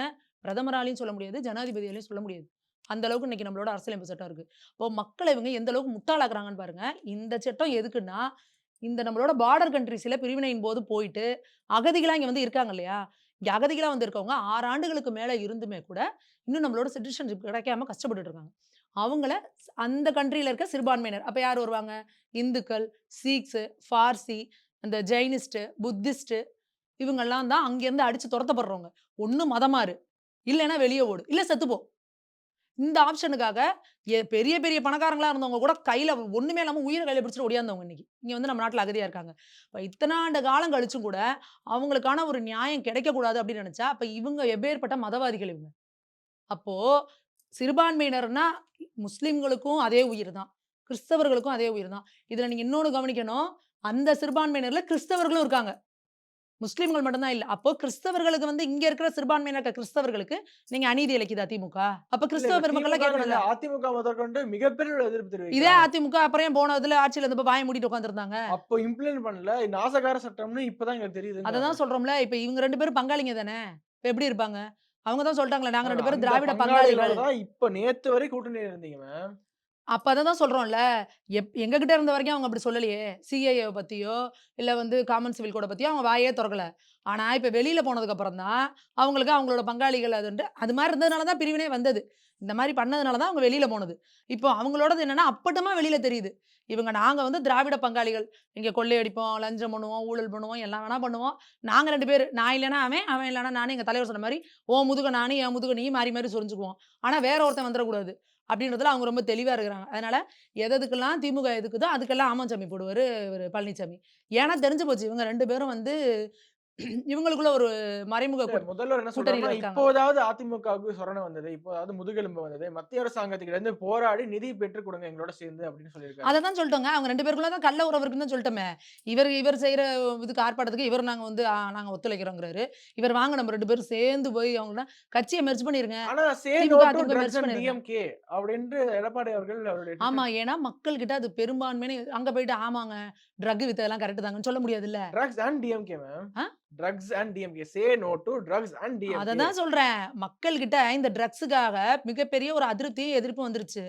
பிரதமராலையும் சொல்ல முடியாது ஜனாதிபதியாலையும் சொல்ல முடியாது. அந்த அளவுக்கு இன்னைக்கு நம்மளோட அரசியலமைப்பு சட்டம் இருக்கு. இப்போ மக்களை இவங்க எந்த அளவுக்கு முட்டாளாக்குறாங்கன்னு பாருங்க. இந்த சட்டம் எதுக்குன்னா இந்த நம்மளோட பார்டர் கண்ட்ரிஸ்ல பிரிவினையின் போது போயிட்டு அகதிகளாக இங்க வந்து இருக்காங்க இல்லையா? இங்கே அகதிகளாக வந்திருக்கவங்க ஆறு ஆண்டுகளுக்கு மேலே இருந்துமே கூட இன்னும் நம்மளோட சிட்டிசன்ஷிப் கிடைக்காம கஷ்டப்பட்டு இருக்காங்க. அவங்கள அந்த கண்ட்ரியில் இருக்க சிறுபான்மையினர் அப்போ யார் வருவாங்க? இந்துக்கள் சீக்ஸு ஃபார்சி அந்த ஜெயினிஸ்ட்டு புத்திஸ்ட்டு இவங்கெல்லாம் தான் அங்கேருந்து அடித்து துரத்தப்படுறவங்க. ஒன்றும் மதமாறு இல்லைன்னா வெளியே ஓடு. இல்லை செத்துப்போம் இந்த ஆப்ஷனுக்காக எ- பெரிய பெரிய பணக்காரங்களா இருந்தவங்க கூட கையில ஒண்ணுமே இல்லாம உயிரை கையில பிடிச்சிட்டு ஓடியாந்தவங்க இன்னைக்கு. இங்க வந்து நம்ம நாட்டுல அகதியா இருக்காங்க. இப்ப இத்தனை ஆண்டு காலம் கழிச்சும் கூட அவங்களுக்கான ஒரு நியாயம் கிடைக்க கூடாது அப்படின்னு நினைச்சா அப்ப இவங்க எப்பேற்பட்ட மதவாதிகள் இவங்க? அப்போ சிறுபான்மையினர்னா முஸ்லிம்களுக்கும் அதே உயிர் தான். கிறிஸ்தவர்களுக்கும் அதே உயிர் தான். இதுல நீங்க இன்னொன்று கவனிக்கணும். அந்த சிறுபான்மையினர்ல கிறிஸ்தவர்களும் இருக்காங்க. முஸ்லிம்கள் மட்டும்தான் இல்ல. அப்போ கிறிஸ்தவர்களுக்கு வந்து இங்க இருக்கிற சிறுபான்மையினர் இருக்க கிறிஸ்தவர்களுக்கு நீங்க அநீதி இழைக்குதா திமுக? அப்ப கிறிஸ்தவ பெருமக்கள் கேட்கணும்ல அதிமுக முதற்கொண்டு மிகப்பெரிய எதிர்ப்பு இதே தெரிவிக்கிறாங்க அதிமுக அப்புறம் ஏன் போனதுல ஆட்சியில இருந்து வாய மூடிட்டு உட்காந்துருந்தாங்க அப்போ இம்ப்ளிமெண்ட் பண்ணல. நாசகார சட்டம்னு இப்பதான் எங்களுக்கு தெரியுது அததான் சொல்றோம்ல. இப்ப இவங்க ரெண்டு பேரும் பங்காளிங்க தானே? இப்ப எப்படி இருப்பாங்க? அவங்க தான் சொல்லிட்டாங்களே நாங்க ரெண்டு பேரும் திராவிட பங்காளிகள். இப்ப நேத்து வரை கூட்டணி இருந்தீங்க மேம் அப்போ அதை தான் சொல்கிறோம்ல எப் எங்ககிட்ட இருந்த வரைக்கும் அவங்க அப்படி சொல்லலையே. சிஐஏவை பற்றியோ இல்லை வந்து காமன் சிவில் கோடை பற்றியோ அவங்க வாயே திறக்கல. ஆனால் இப்போ வெளியில் போனதுக்கப்புறம் தான் அவங்களுக்கு அவங்களோட பங்காளிகள் அதுன்ட்டு அது மாதிரி இருந்ததுனால தான் பிரிவினே வந்தது. இந்த மாதிரி பண்ணதுனால தான் அவங்க வெளியில் போனது. இப்போ அவங்களோடது என்னென்னா அப்பட்டமா வெளியில் தெரியுது. இவங்க நாங்கள் வந்து திராவிட பங்காளிகள். இங்கே கொள்ளையடிப்போம் லஞ்சம் பண்ணுவோம் ஊழல் பண்ணுவோம் எல்லாம் வேணா பண்ணுவோம். நாங்கள் ரெண்டு பேர் நான் இல்லைன்னா அவன் அவன் இல்லைன்னா நானே எங்கள் தலைவர் சொன்ன மாதிரி ஓ முதுக நானே என் முதுக நீ மாறி மாறி சொரிஞ்சுக்குவோம். ஆனால் வேற ஒருத்தன் வந்துடக்கூடாது. அப்படின்றதுல அவங்க ரொம்ப தெளிவா இருக்கிறாங்க. அதனால எதுக்கெல்லாம் திமுக எதுக்குதோ அதுக்கெல்லாம் ஆமாஞ்சாமி போடுவாரு இவர் பழனிசாமி ஏன்னா தெரிஞ்சு போச்சு இவங்க ரெண்டு பேரும் வந்து இவங்களுக்குள்ள ஒரு மறைமுக. முதல்வர் என்ன சொல்றாங்க. இப்போதாவது அதிமுகவுக்கு சொரணை வந்தது இப்போதாவது முதுகெலும்பு வந்தது மத்திய அரசாங்கத்துக்கு இருந்து போராடி நிதி பெற்றுக் கொடுங்க எங்களோட சேர்ந்து அப்படின்னு சொல்லியிருக்காங்க அதை தான் சொல்லிட்டோங்க அவங்க ரெண்டு பேருக்குள்ள தான் கள்ள உறவு இருக்குன்னு சொல்லிட்டோமே இவர் இவர் செய்யற இதுக்கு ஆர்ப்பாட்டத்துக்கு இவர் நாங்க வந்து நாங்க ஒத்துழைக்கிறோங்கிறாரு இவர் வாங்க நம்ம ரெண்டு பேரும் சேர்ந்து போய் அவங்க கட்சியை மெர்ஜ் பண்ணிருங்க ஆனா say DMK, no to ADMK drugs merge and பண்ணிருங்க. டிஎம்கே அப்படின்ட்டு எடப்பாடி அவர்கள் ஆமா ஏன்னா மக்கள் கிட்ட அது பெரும்பான்மைன்னு அங்க போயிட்டு ஆமாங்க ட்ரக் வித்ததெல்லாம் கரெக்ட் தாங்கன்னு சொல்ல முடியாதுல்ல? Drugs and DMK ma'am? Drugs and DMK say no to drugs and அதை டிஎம்கே தான் சொல்றேன். மக்கள் கிட்ட இந்த ட்ரக்ஸுக்காக மிகப்பெரிய ஒரு அதிருப்தியும் எதிர்ப்பு வந்துருச்சு.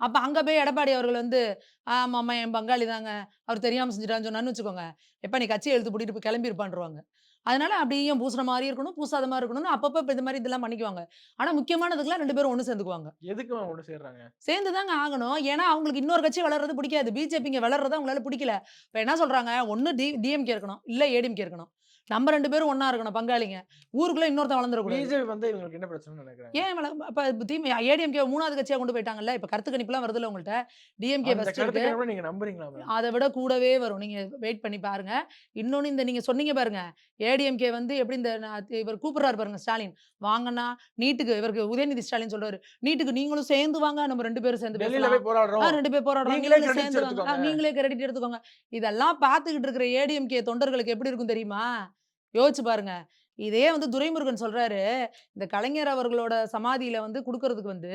அப்ப அங்க போய் எடப்பாடி அவர்கள் வந்து ஆமாம்மா என் பங்காளி தாங்க அவர் தெரியாம செஞ்சுட்டான்னு சொன்னான்னு வச்சுக்கோங்க. எப்ப நீ கட்சி எழுத்து பூட்டிட்டு போய் கிளம்பி இருப்பான்ருவாங்க அதனால அப்படியும் பூசுற மாதிரி இருக்கணும் பூசாத மாதிரி இருக்கணும்னு அப்பப்ப இந்த மாதிரி இதெல்லாம் பண்ணிக்குவாங்க. ஆனா முக்கியமானதுக்கெல்லாம் ரெண்டு பேரும் ஒண்ணு சேர்ந்துக்குவாங்க. எதுக்கு ஒண்ணு சேர்றாங்க? சேர்ந்து தாங்க ஆகணும். ஏன்னா அவங்களுக்கு இன்னொரு கட்சி வளர்றது பிடிக்காது. பிஜேபிங்க வளர்றது அவங்களால பிடிக்கல. இப்ப என்ன சொல்றாங்க? ஒண்ணு டி டிஎம்கே இருக்கணும் இல்ல ஏடிஎம்கே இருக்கணும். நம்ம ரெண்டு பேரும் ஒண்ணா இருக்கணும் பங்காளிங்க. ஊருக்குள்ள இன்னொருத்தன் வளர்ந்துடக்கூடாது. பிஜேபி வந்து இவங்களுக்கு என்ன நினைக்கிறாங்க ஏன் வள- அப்ப திமுக ஏடிஎம்கே மூணாவது கட்சியா கொண்டு போயிட்டாங்கல்ல? இப்ப கருத்து கணிப்பு வாய்ப்புலாம் வருதுல்ல உங்கள்ட்ட? டிஎம்கே இருக்கு. நீங்க நம்புறீங்களா அதை விட கூடவே வரும். நீங்க வெயிட் பண்ணி பாருங்க. இன்னொன்னு இந்த நீங்க சொன்னீங்க பாருங்க. ஏடிஎம்கே வந்து எப்படி இந்த இவர் கூப்பிடுறாரு பாருங்க ஸ்டாலின். வாங்கண்ணா நீட்டுக்கு இவருக்கு உதயநிதி ஸ்டாலின் சொல்றாரு. நீட்டுக்கு நீங்களும் சேர்ந்து வாங்க நம்ம ரெண்டு பேரும் சேர்ந்து போராடுறோம். ரெண்டு பேர் போராடுறோம். நீங்களே சேர்ந்து வாங்க. நீங்களே கிரெடிட் எடுத்துக்கோங்க. இதெல்லாம் பார்த்துக்கிட்டு இருக்கிற ஏடிஎம்கே தொண்டர்களுக்கு எப்படி இருக்கும் தெரியுமா? யோசிச்சு பாருங்க. இதே வந்து துரைமுருகன் சொல்றாரு. இந்த கலைஞர் அவர்களோட சமாதியில வந்து கொடுக்கறதுக்கு வந்து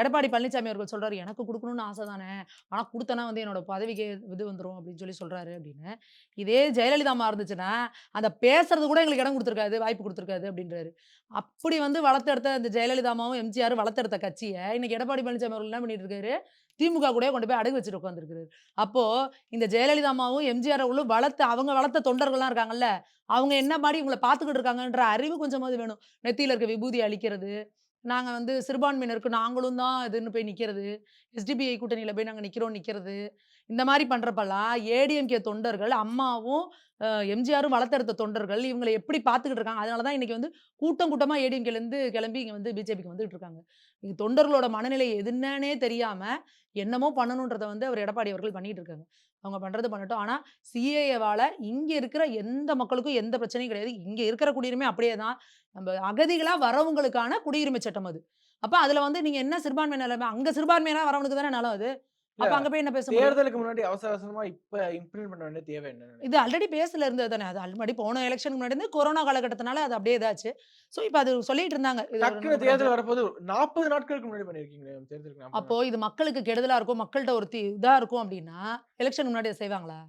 எடப்பாடி பழனிசாமி அவர்கள் சொல்றாரு எனக்கு கொடுக்கணும்னு ஆசை தானே. ஆனா கொடுத்தனா வந்து என்னோட பதவிக்கு இது வந்துடும் அப்படின்னு சொல்லி சொல்றாரு அப்படின்னு. இதே ஜெயலலிதா இருந்துச்சுன்னா அந்த பேசுறது கூட எங்களுக்கு இடம் கொடுத்துருக்காது வாய்ப்பு கொடுத்துருக்காது அப்படின்றாரு. அப்படி வந்து வளர்த்தெடுத்த அந்த ஜெயலலிதா அம்மாவும் எம்ஜிஆர் வளர்த்தெடுத்த கட்சியை இன்னைக்கு எடப்பாடி பழனிசாமி அவர்கள் என்ன பண்ணிட்டு இருக்காரு? திமுக கூட கொண்டு போய் அடகு வச்சுட்டு உட்காந்துருக்குறாரு அப்போ இந்த ஜெயலலிதா அம்மாவும் எம்ஜிஆர் அவர்களும் வளர்த்து அவங்க வளர்த்த தொண்டர்கள்லாம் இருக்காங்கல்ல அவங்க என்ன மாதிரி இவங்களை பார்த்துக்கிட்டு இருக்காங்கன்ற அறிவு கொஞ்சமாவது வேணும். நெத்தியில இருக்க விபூதி அளிக்கிறது நாங்க வந்து சிறுபான்மையினருக்கு நாங்களும் தான் இதுன்னு போய் நிக்கிறது எஸ்டிபிஐ கூட்டணியில போய் நாங்க நிக்கிறோம் நிக்கிறது இந்த மாதிரி பண்ணுறப்பெல்லாம் ஏடிஎம்கே தொண்டர்கள் அம்மாவும் எம்ஜிஆரும் வளர்த்தெடுத்த தொண்டர்கள் இவங்களை எப்படி பார்த்துக்கிட்டு இருக்காங்க? அதனால தான் இன்னைக்கு வந்து கூட்டம் கூட்டமாக ஏடிஎம்கேலேருந்து கிளம்பி இங்கே வந்து பிஜேபிக்கு வந்துட்டு இருக்காங்க. இது தொண்டர்களோட மனநிலை எதுன்னே தெரியாமல் என்னமோ பண்ணணுன்றத வந்து அவர் எடப்பாடி அவர்கள் பண்ணிகிட்டு இருக்காங்க. அவங்க பண்ணுறது பண்ணட்டும். ஆனால் சிஏஏவால் இங்கே இருக்கிற எந்த மக்களுக்கும் எந்த பிரச்சனையும் கிடையாது. இங்கே இருக்கிற குடியுரிமை அப்படியே தான். நம்ம அகதிகளாக வரவங்களுக்கான குடியுரிமை சட்டம் அது. அப்போ அதில் வந்து நீங்கள் என்ன சிறுபான்மை நிலைமை? அங்க வரவனுக்கு தானே நலம் அது. அப்ப அங்க போய் என்ன பேச தேர்தலுக்கு முன்னாடி அவசர அவசரமா இப்ப இம்ப்ளிமெண்ட் பண்ண வேண்டிய தேவை என்ன இது ஆல்ரெடி பேஸ்ல இருந்தது தானே. அது ஆல்ரெடி போன எலெக்ஷனுக்கு முன்னாடி இருந்து கொரோனா காலகட்டத்தினால அது அப்படியே இதாச்சு. சோ இப்போ அது சொல்லிட்டு இருந்தாங்க. இது டக்குனு தேர்தல் வரப்போது நாற்பது நாட்களுக்கு முன்னாடி பண்ணிருக்கீங்க தேர்தலுக்கு 40 அப்போ இது மக்களுக்கு கெடுதலா இருக்கும் மக்கள்கிட்ட ஒரு இதா இருக்கும் அப்படின்னா எலெக்ஷன் முன்னாடி செய்வாங்களா?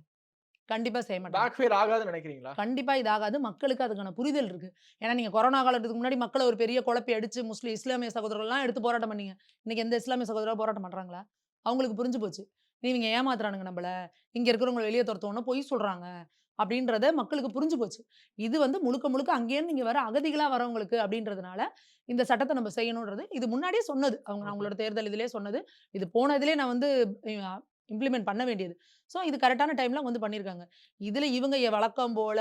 கண்டிப்பா செய்ய மாட்டாங்க. ஆகாதுன்னு நினைக்கிறீங்களா? கண்டிப்பா இதாகாது மக்களுக்கு அதுக்கான புரிதல் இருக்கு. ஏன்னா நீங்க கொரோனா காலத்துக்கு முன்னாடி மக்களை ஒரு பெரிய குழப்பி அடிச்சு முஸ்லீம் இஸ்லாமிய சகோதரர்கள்லாம் எடுத்து போராட்டம் பண்ணீங்க. இன்னைக்கு எந்த இஸ்லாமிய சகோதரர் போராட்டம் பண்றாங்களா? அவங்களுக்கு புரிஞ்சு போச்சு. நீங்க ஏமாத்துறானுங்க நம்மள. இங்க இருக்கிறவங்க வெளியே துரத்தோன்னு பொய் சொல்றாங்க. அப்படின்றத மக்களுக்கு புரிஞ்சு போச்சு. இது வந்து முழுக்க முழுக்க அங்கேயே நீங்க வர அகதிகளா வரவங்களுக்கு அப்படின்றதுனால இந்த சட்டத்தை நம்ம செய்யணுன்றது இது முன்னாடியே சொன்னது. அவங்க. அவங்களோட தேர்தல் இதிலே சொன்னது. இது போன இதிலே நான் வந்து இம்ப்ளிமெண்ட் பண்ண வேண்டியது. ஸோ இது கரெக்டான டைம்ல வந்து பண்ணியிருக்காங்க. இதுல இவங்க வழக்கம் போல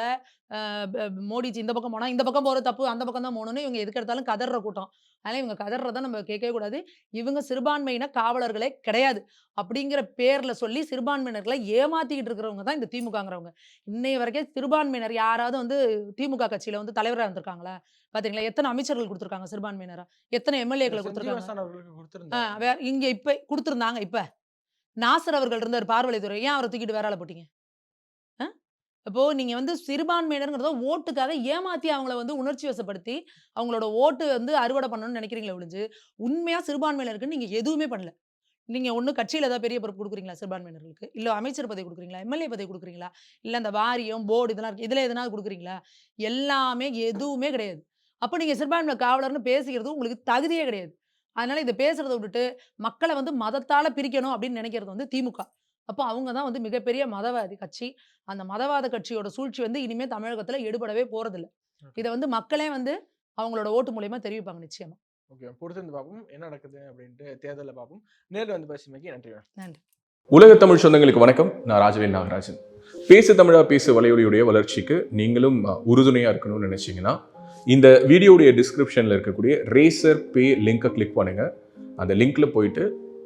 மோடிஜி இந்த பக்கம் போனா இந்த பக்கம் போற தப்பு அந்த பக்கம் தான் போகணும்னு இவங்க எதுக்கு எடுத்தாலும் கதற கூட்டம். அதனால இவங்க கதறதை நம்ம கேட்கவே கூடாது. இவங்க சிறுபான்மையின காவலர்களே கிடையாது. அப்படிங்கிற பேர்ல சொல்லி சிறுபான்மையினர்களை ஏமாத்திக்கிட்டு இருக்கிறவங்க தான் இந்த திமுகங்கிறவங்க. இன்னைய வரைக்கும் சிறுபான்மையினர் யாராவது வந்து திமுக கட்சியில வந்து தலைவராக இருந்திருக்காங்களா? பாத்தீங்களா? எத்தனை அமைச்சர்கள் கொடுத்துருக்காங்க சிறுபான்மையினரா? எத்தனை எம்எல்ஏக்களை கொடுத்துருக்காங்க? வேற இங்க இப்ப கொடுத்துருந்தாங்க இப்ப. நாசர் அவர்கள் இருந்தார் பார்வலைத்துறை ஏன் அவரை தூக்கிட்டு வேற ஆளை போட்டீங்க? இப்போ நீங்க வந்து சிறுபான்மையினருங்கிறத ஓட்டுக்காக ஏமாத்தி அவங்கள வந்து உணர்ச்சி வசப்படுத்தி அவங்களோட ஓட்டு வந்து அறுவடை பண்ணணும்னு நினைக்கிறீங்களே ஒழிஞ்சு உண்மையா சிறுபான்மையினருக்கு நீங்க எதுவுமே பண்ணல. நீங்க ஒண்ணு கட்சியில ஏதாவது பெரிய பொறுப்பு கொடுக்குறீங்களா சிறுபான்மையினர்களுக்கு? இல்ல அமைச்சர் பதவி கொடுக்குறீங்களா? எம்எல்ஏ பதவி கொடுக்குறீங்களா? இல்ல அந்த வாரியம் போர்டு இதெல்லாம் இருக்கு இதுல எதனா கொடுக்குறீங்களா? எல்லாமே எதுவுமே கிடையாது. அப்ப நீங்க சிறுபான்மை காவலர்னு பேசிக்கிறது உங்களுக்கு தகுதியே கிடையாது. அதனால இதை பேசுறதை விட்டுட்டு மக்களை வந்து மதத்தால பிரிக்கணும் அப்படின்னு நினைக்கிறது வந்து திமுக. அப்போ அவங்க தான் வந்து மிகப்பெரிய மதவாதி கட்சி. அந்த மதவாத கட்சியோட சூழ்ச்சி வந்து இனிமே தமிழகத்துல எடுபடவே போறதில்ல. இதை வந்து மக்களே வந்து அவங்களோட ஓட்டு மூலியமா தெரிவிப்பாங்க நிச்சயமா. ஓகே. பொறுத்திருந்து பார்ப்போம் என்ன நடக்குது அப்படின்ட்டு தேர்தலில் பார்ப்போம். நேரில் வந்து பேசுமைக்கு நன்றி நன்றி. உலக தமிழ் சொந்தங்களுக்கு வணக்கம். நான் ராஜவேல் நாகராஜன். பேசு தமிழா பேசு வலையொலியுடைய வளர்ச்சிக்கு நீங்களும் அஹ், உறுதுணையா இருக்கணும்னு நினைச்சீங்கன்னா இந்த வீடியோடைய டிஸ்கிரிப்ஷன்ல இருக்கக்கூடிய ரேசர் பே லிங்கை கிளிக் பண்ணுங்க. அந்த லிங்க்ல போயிட்டு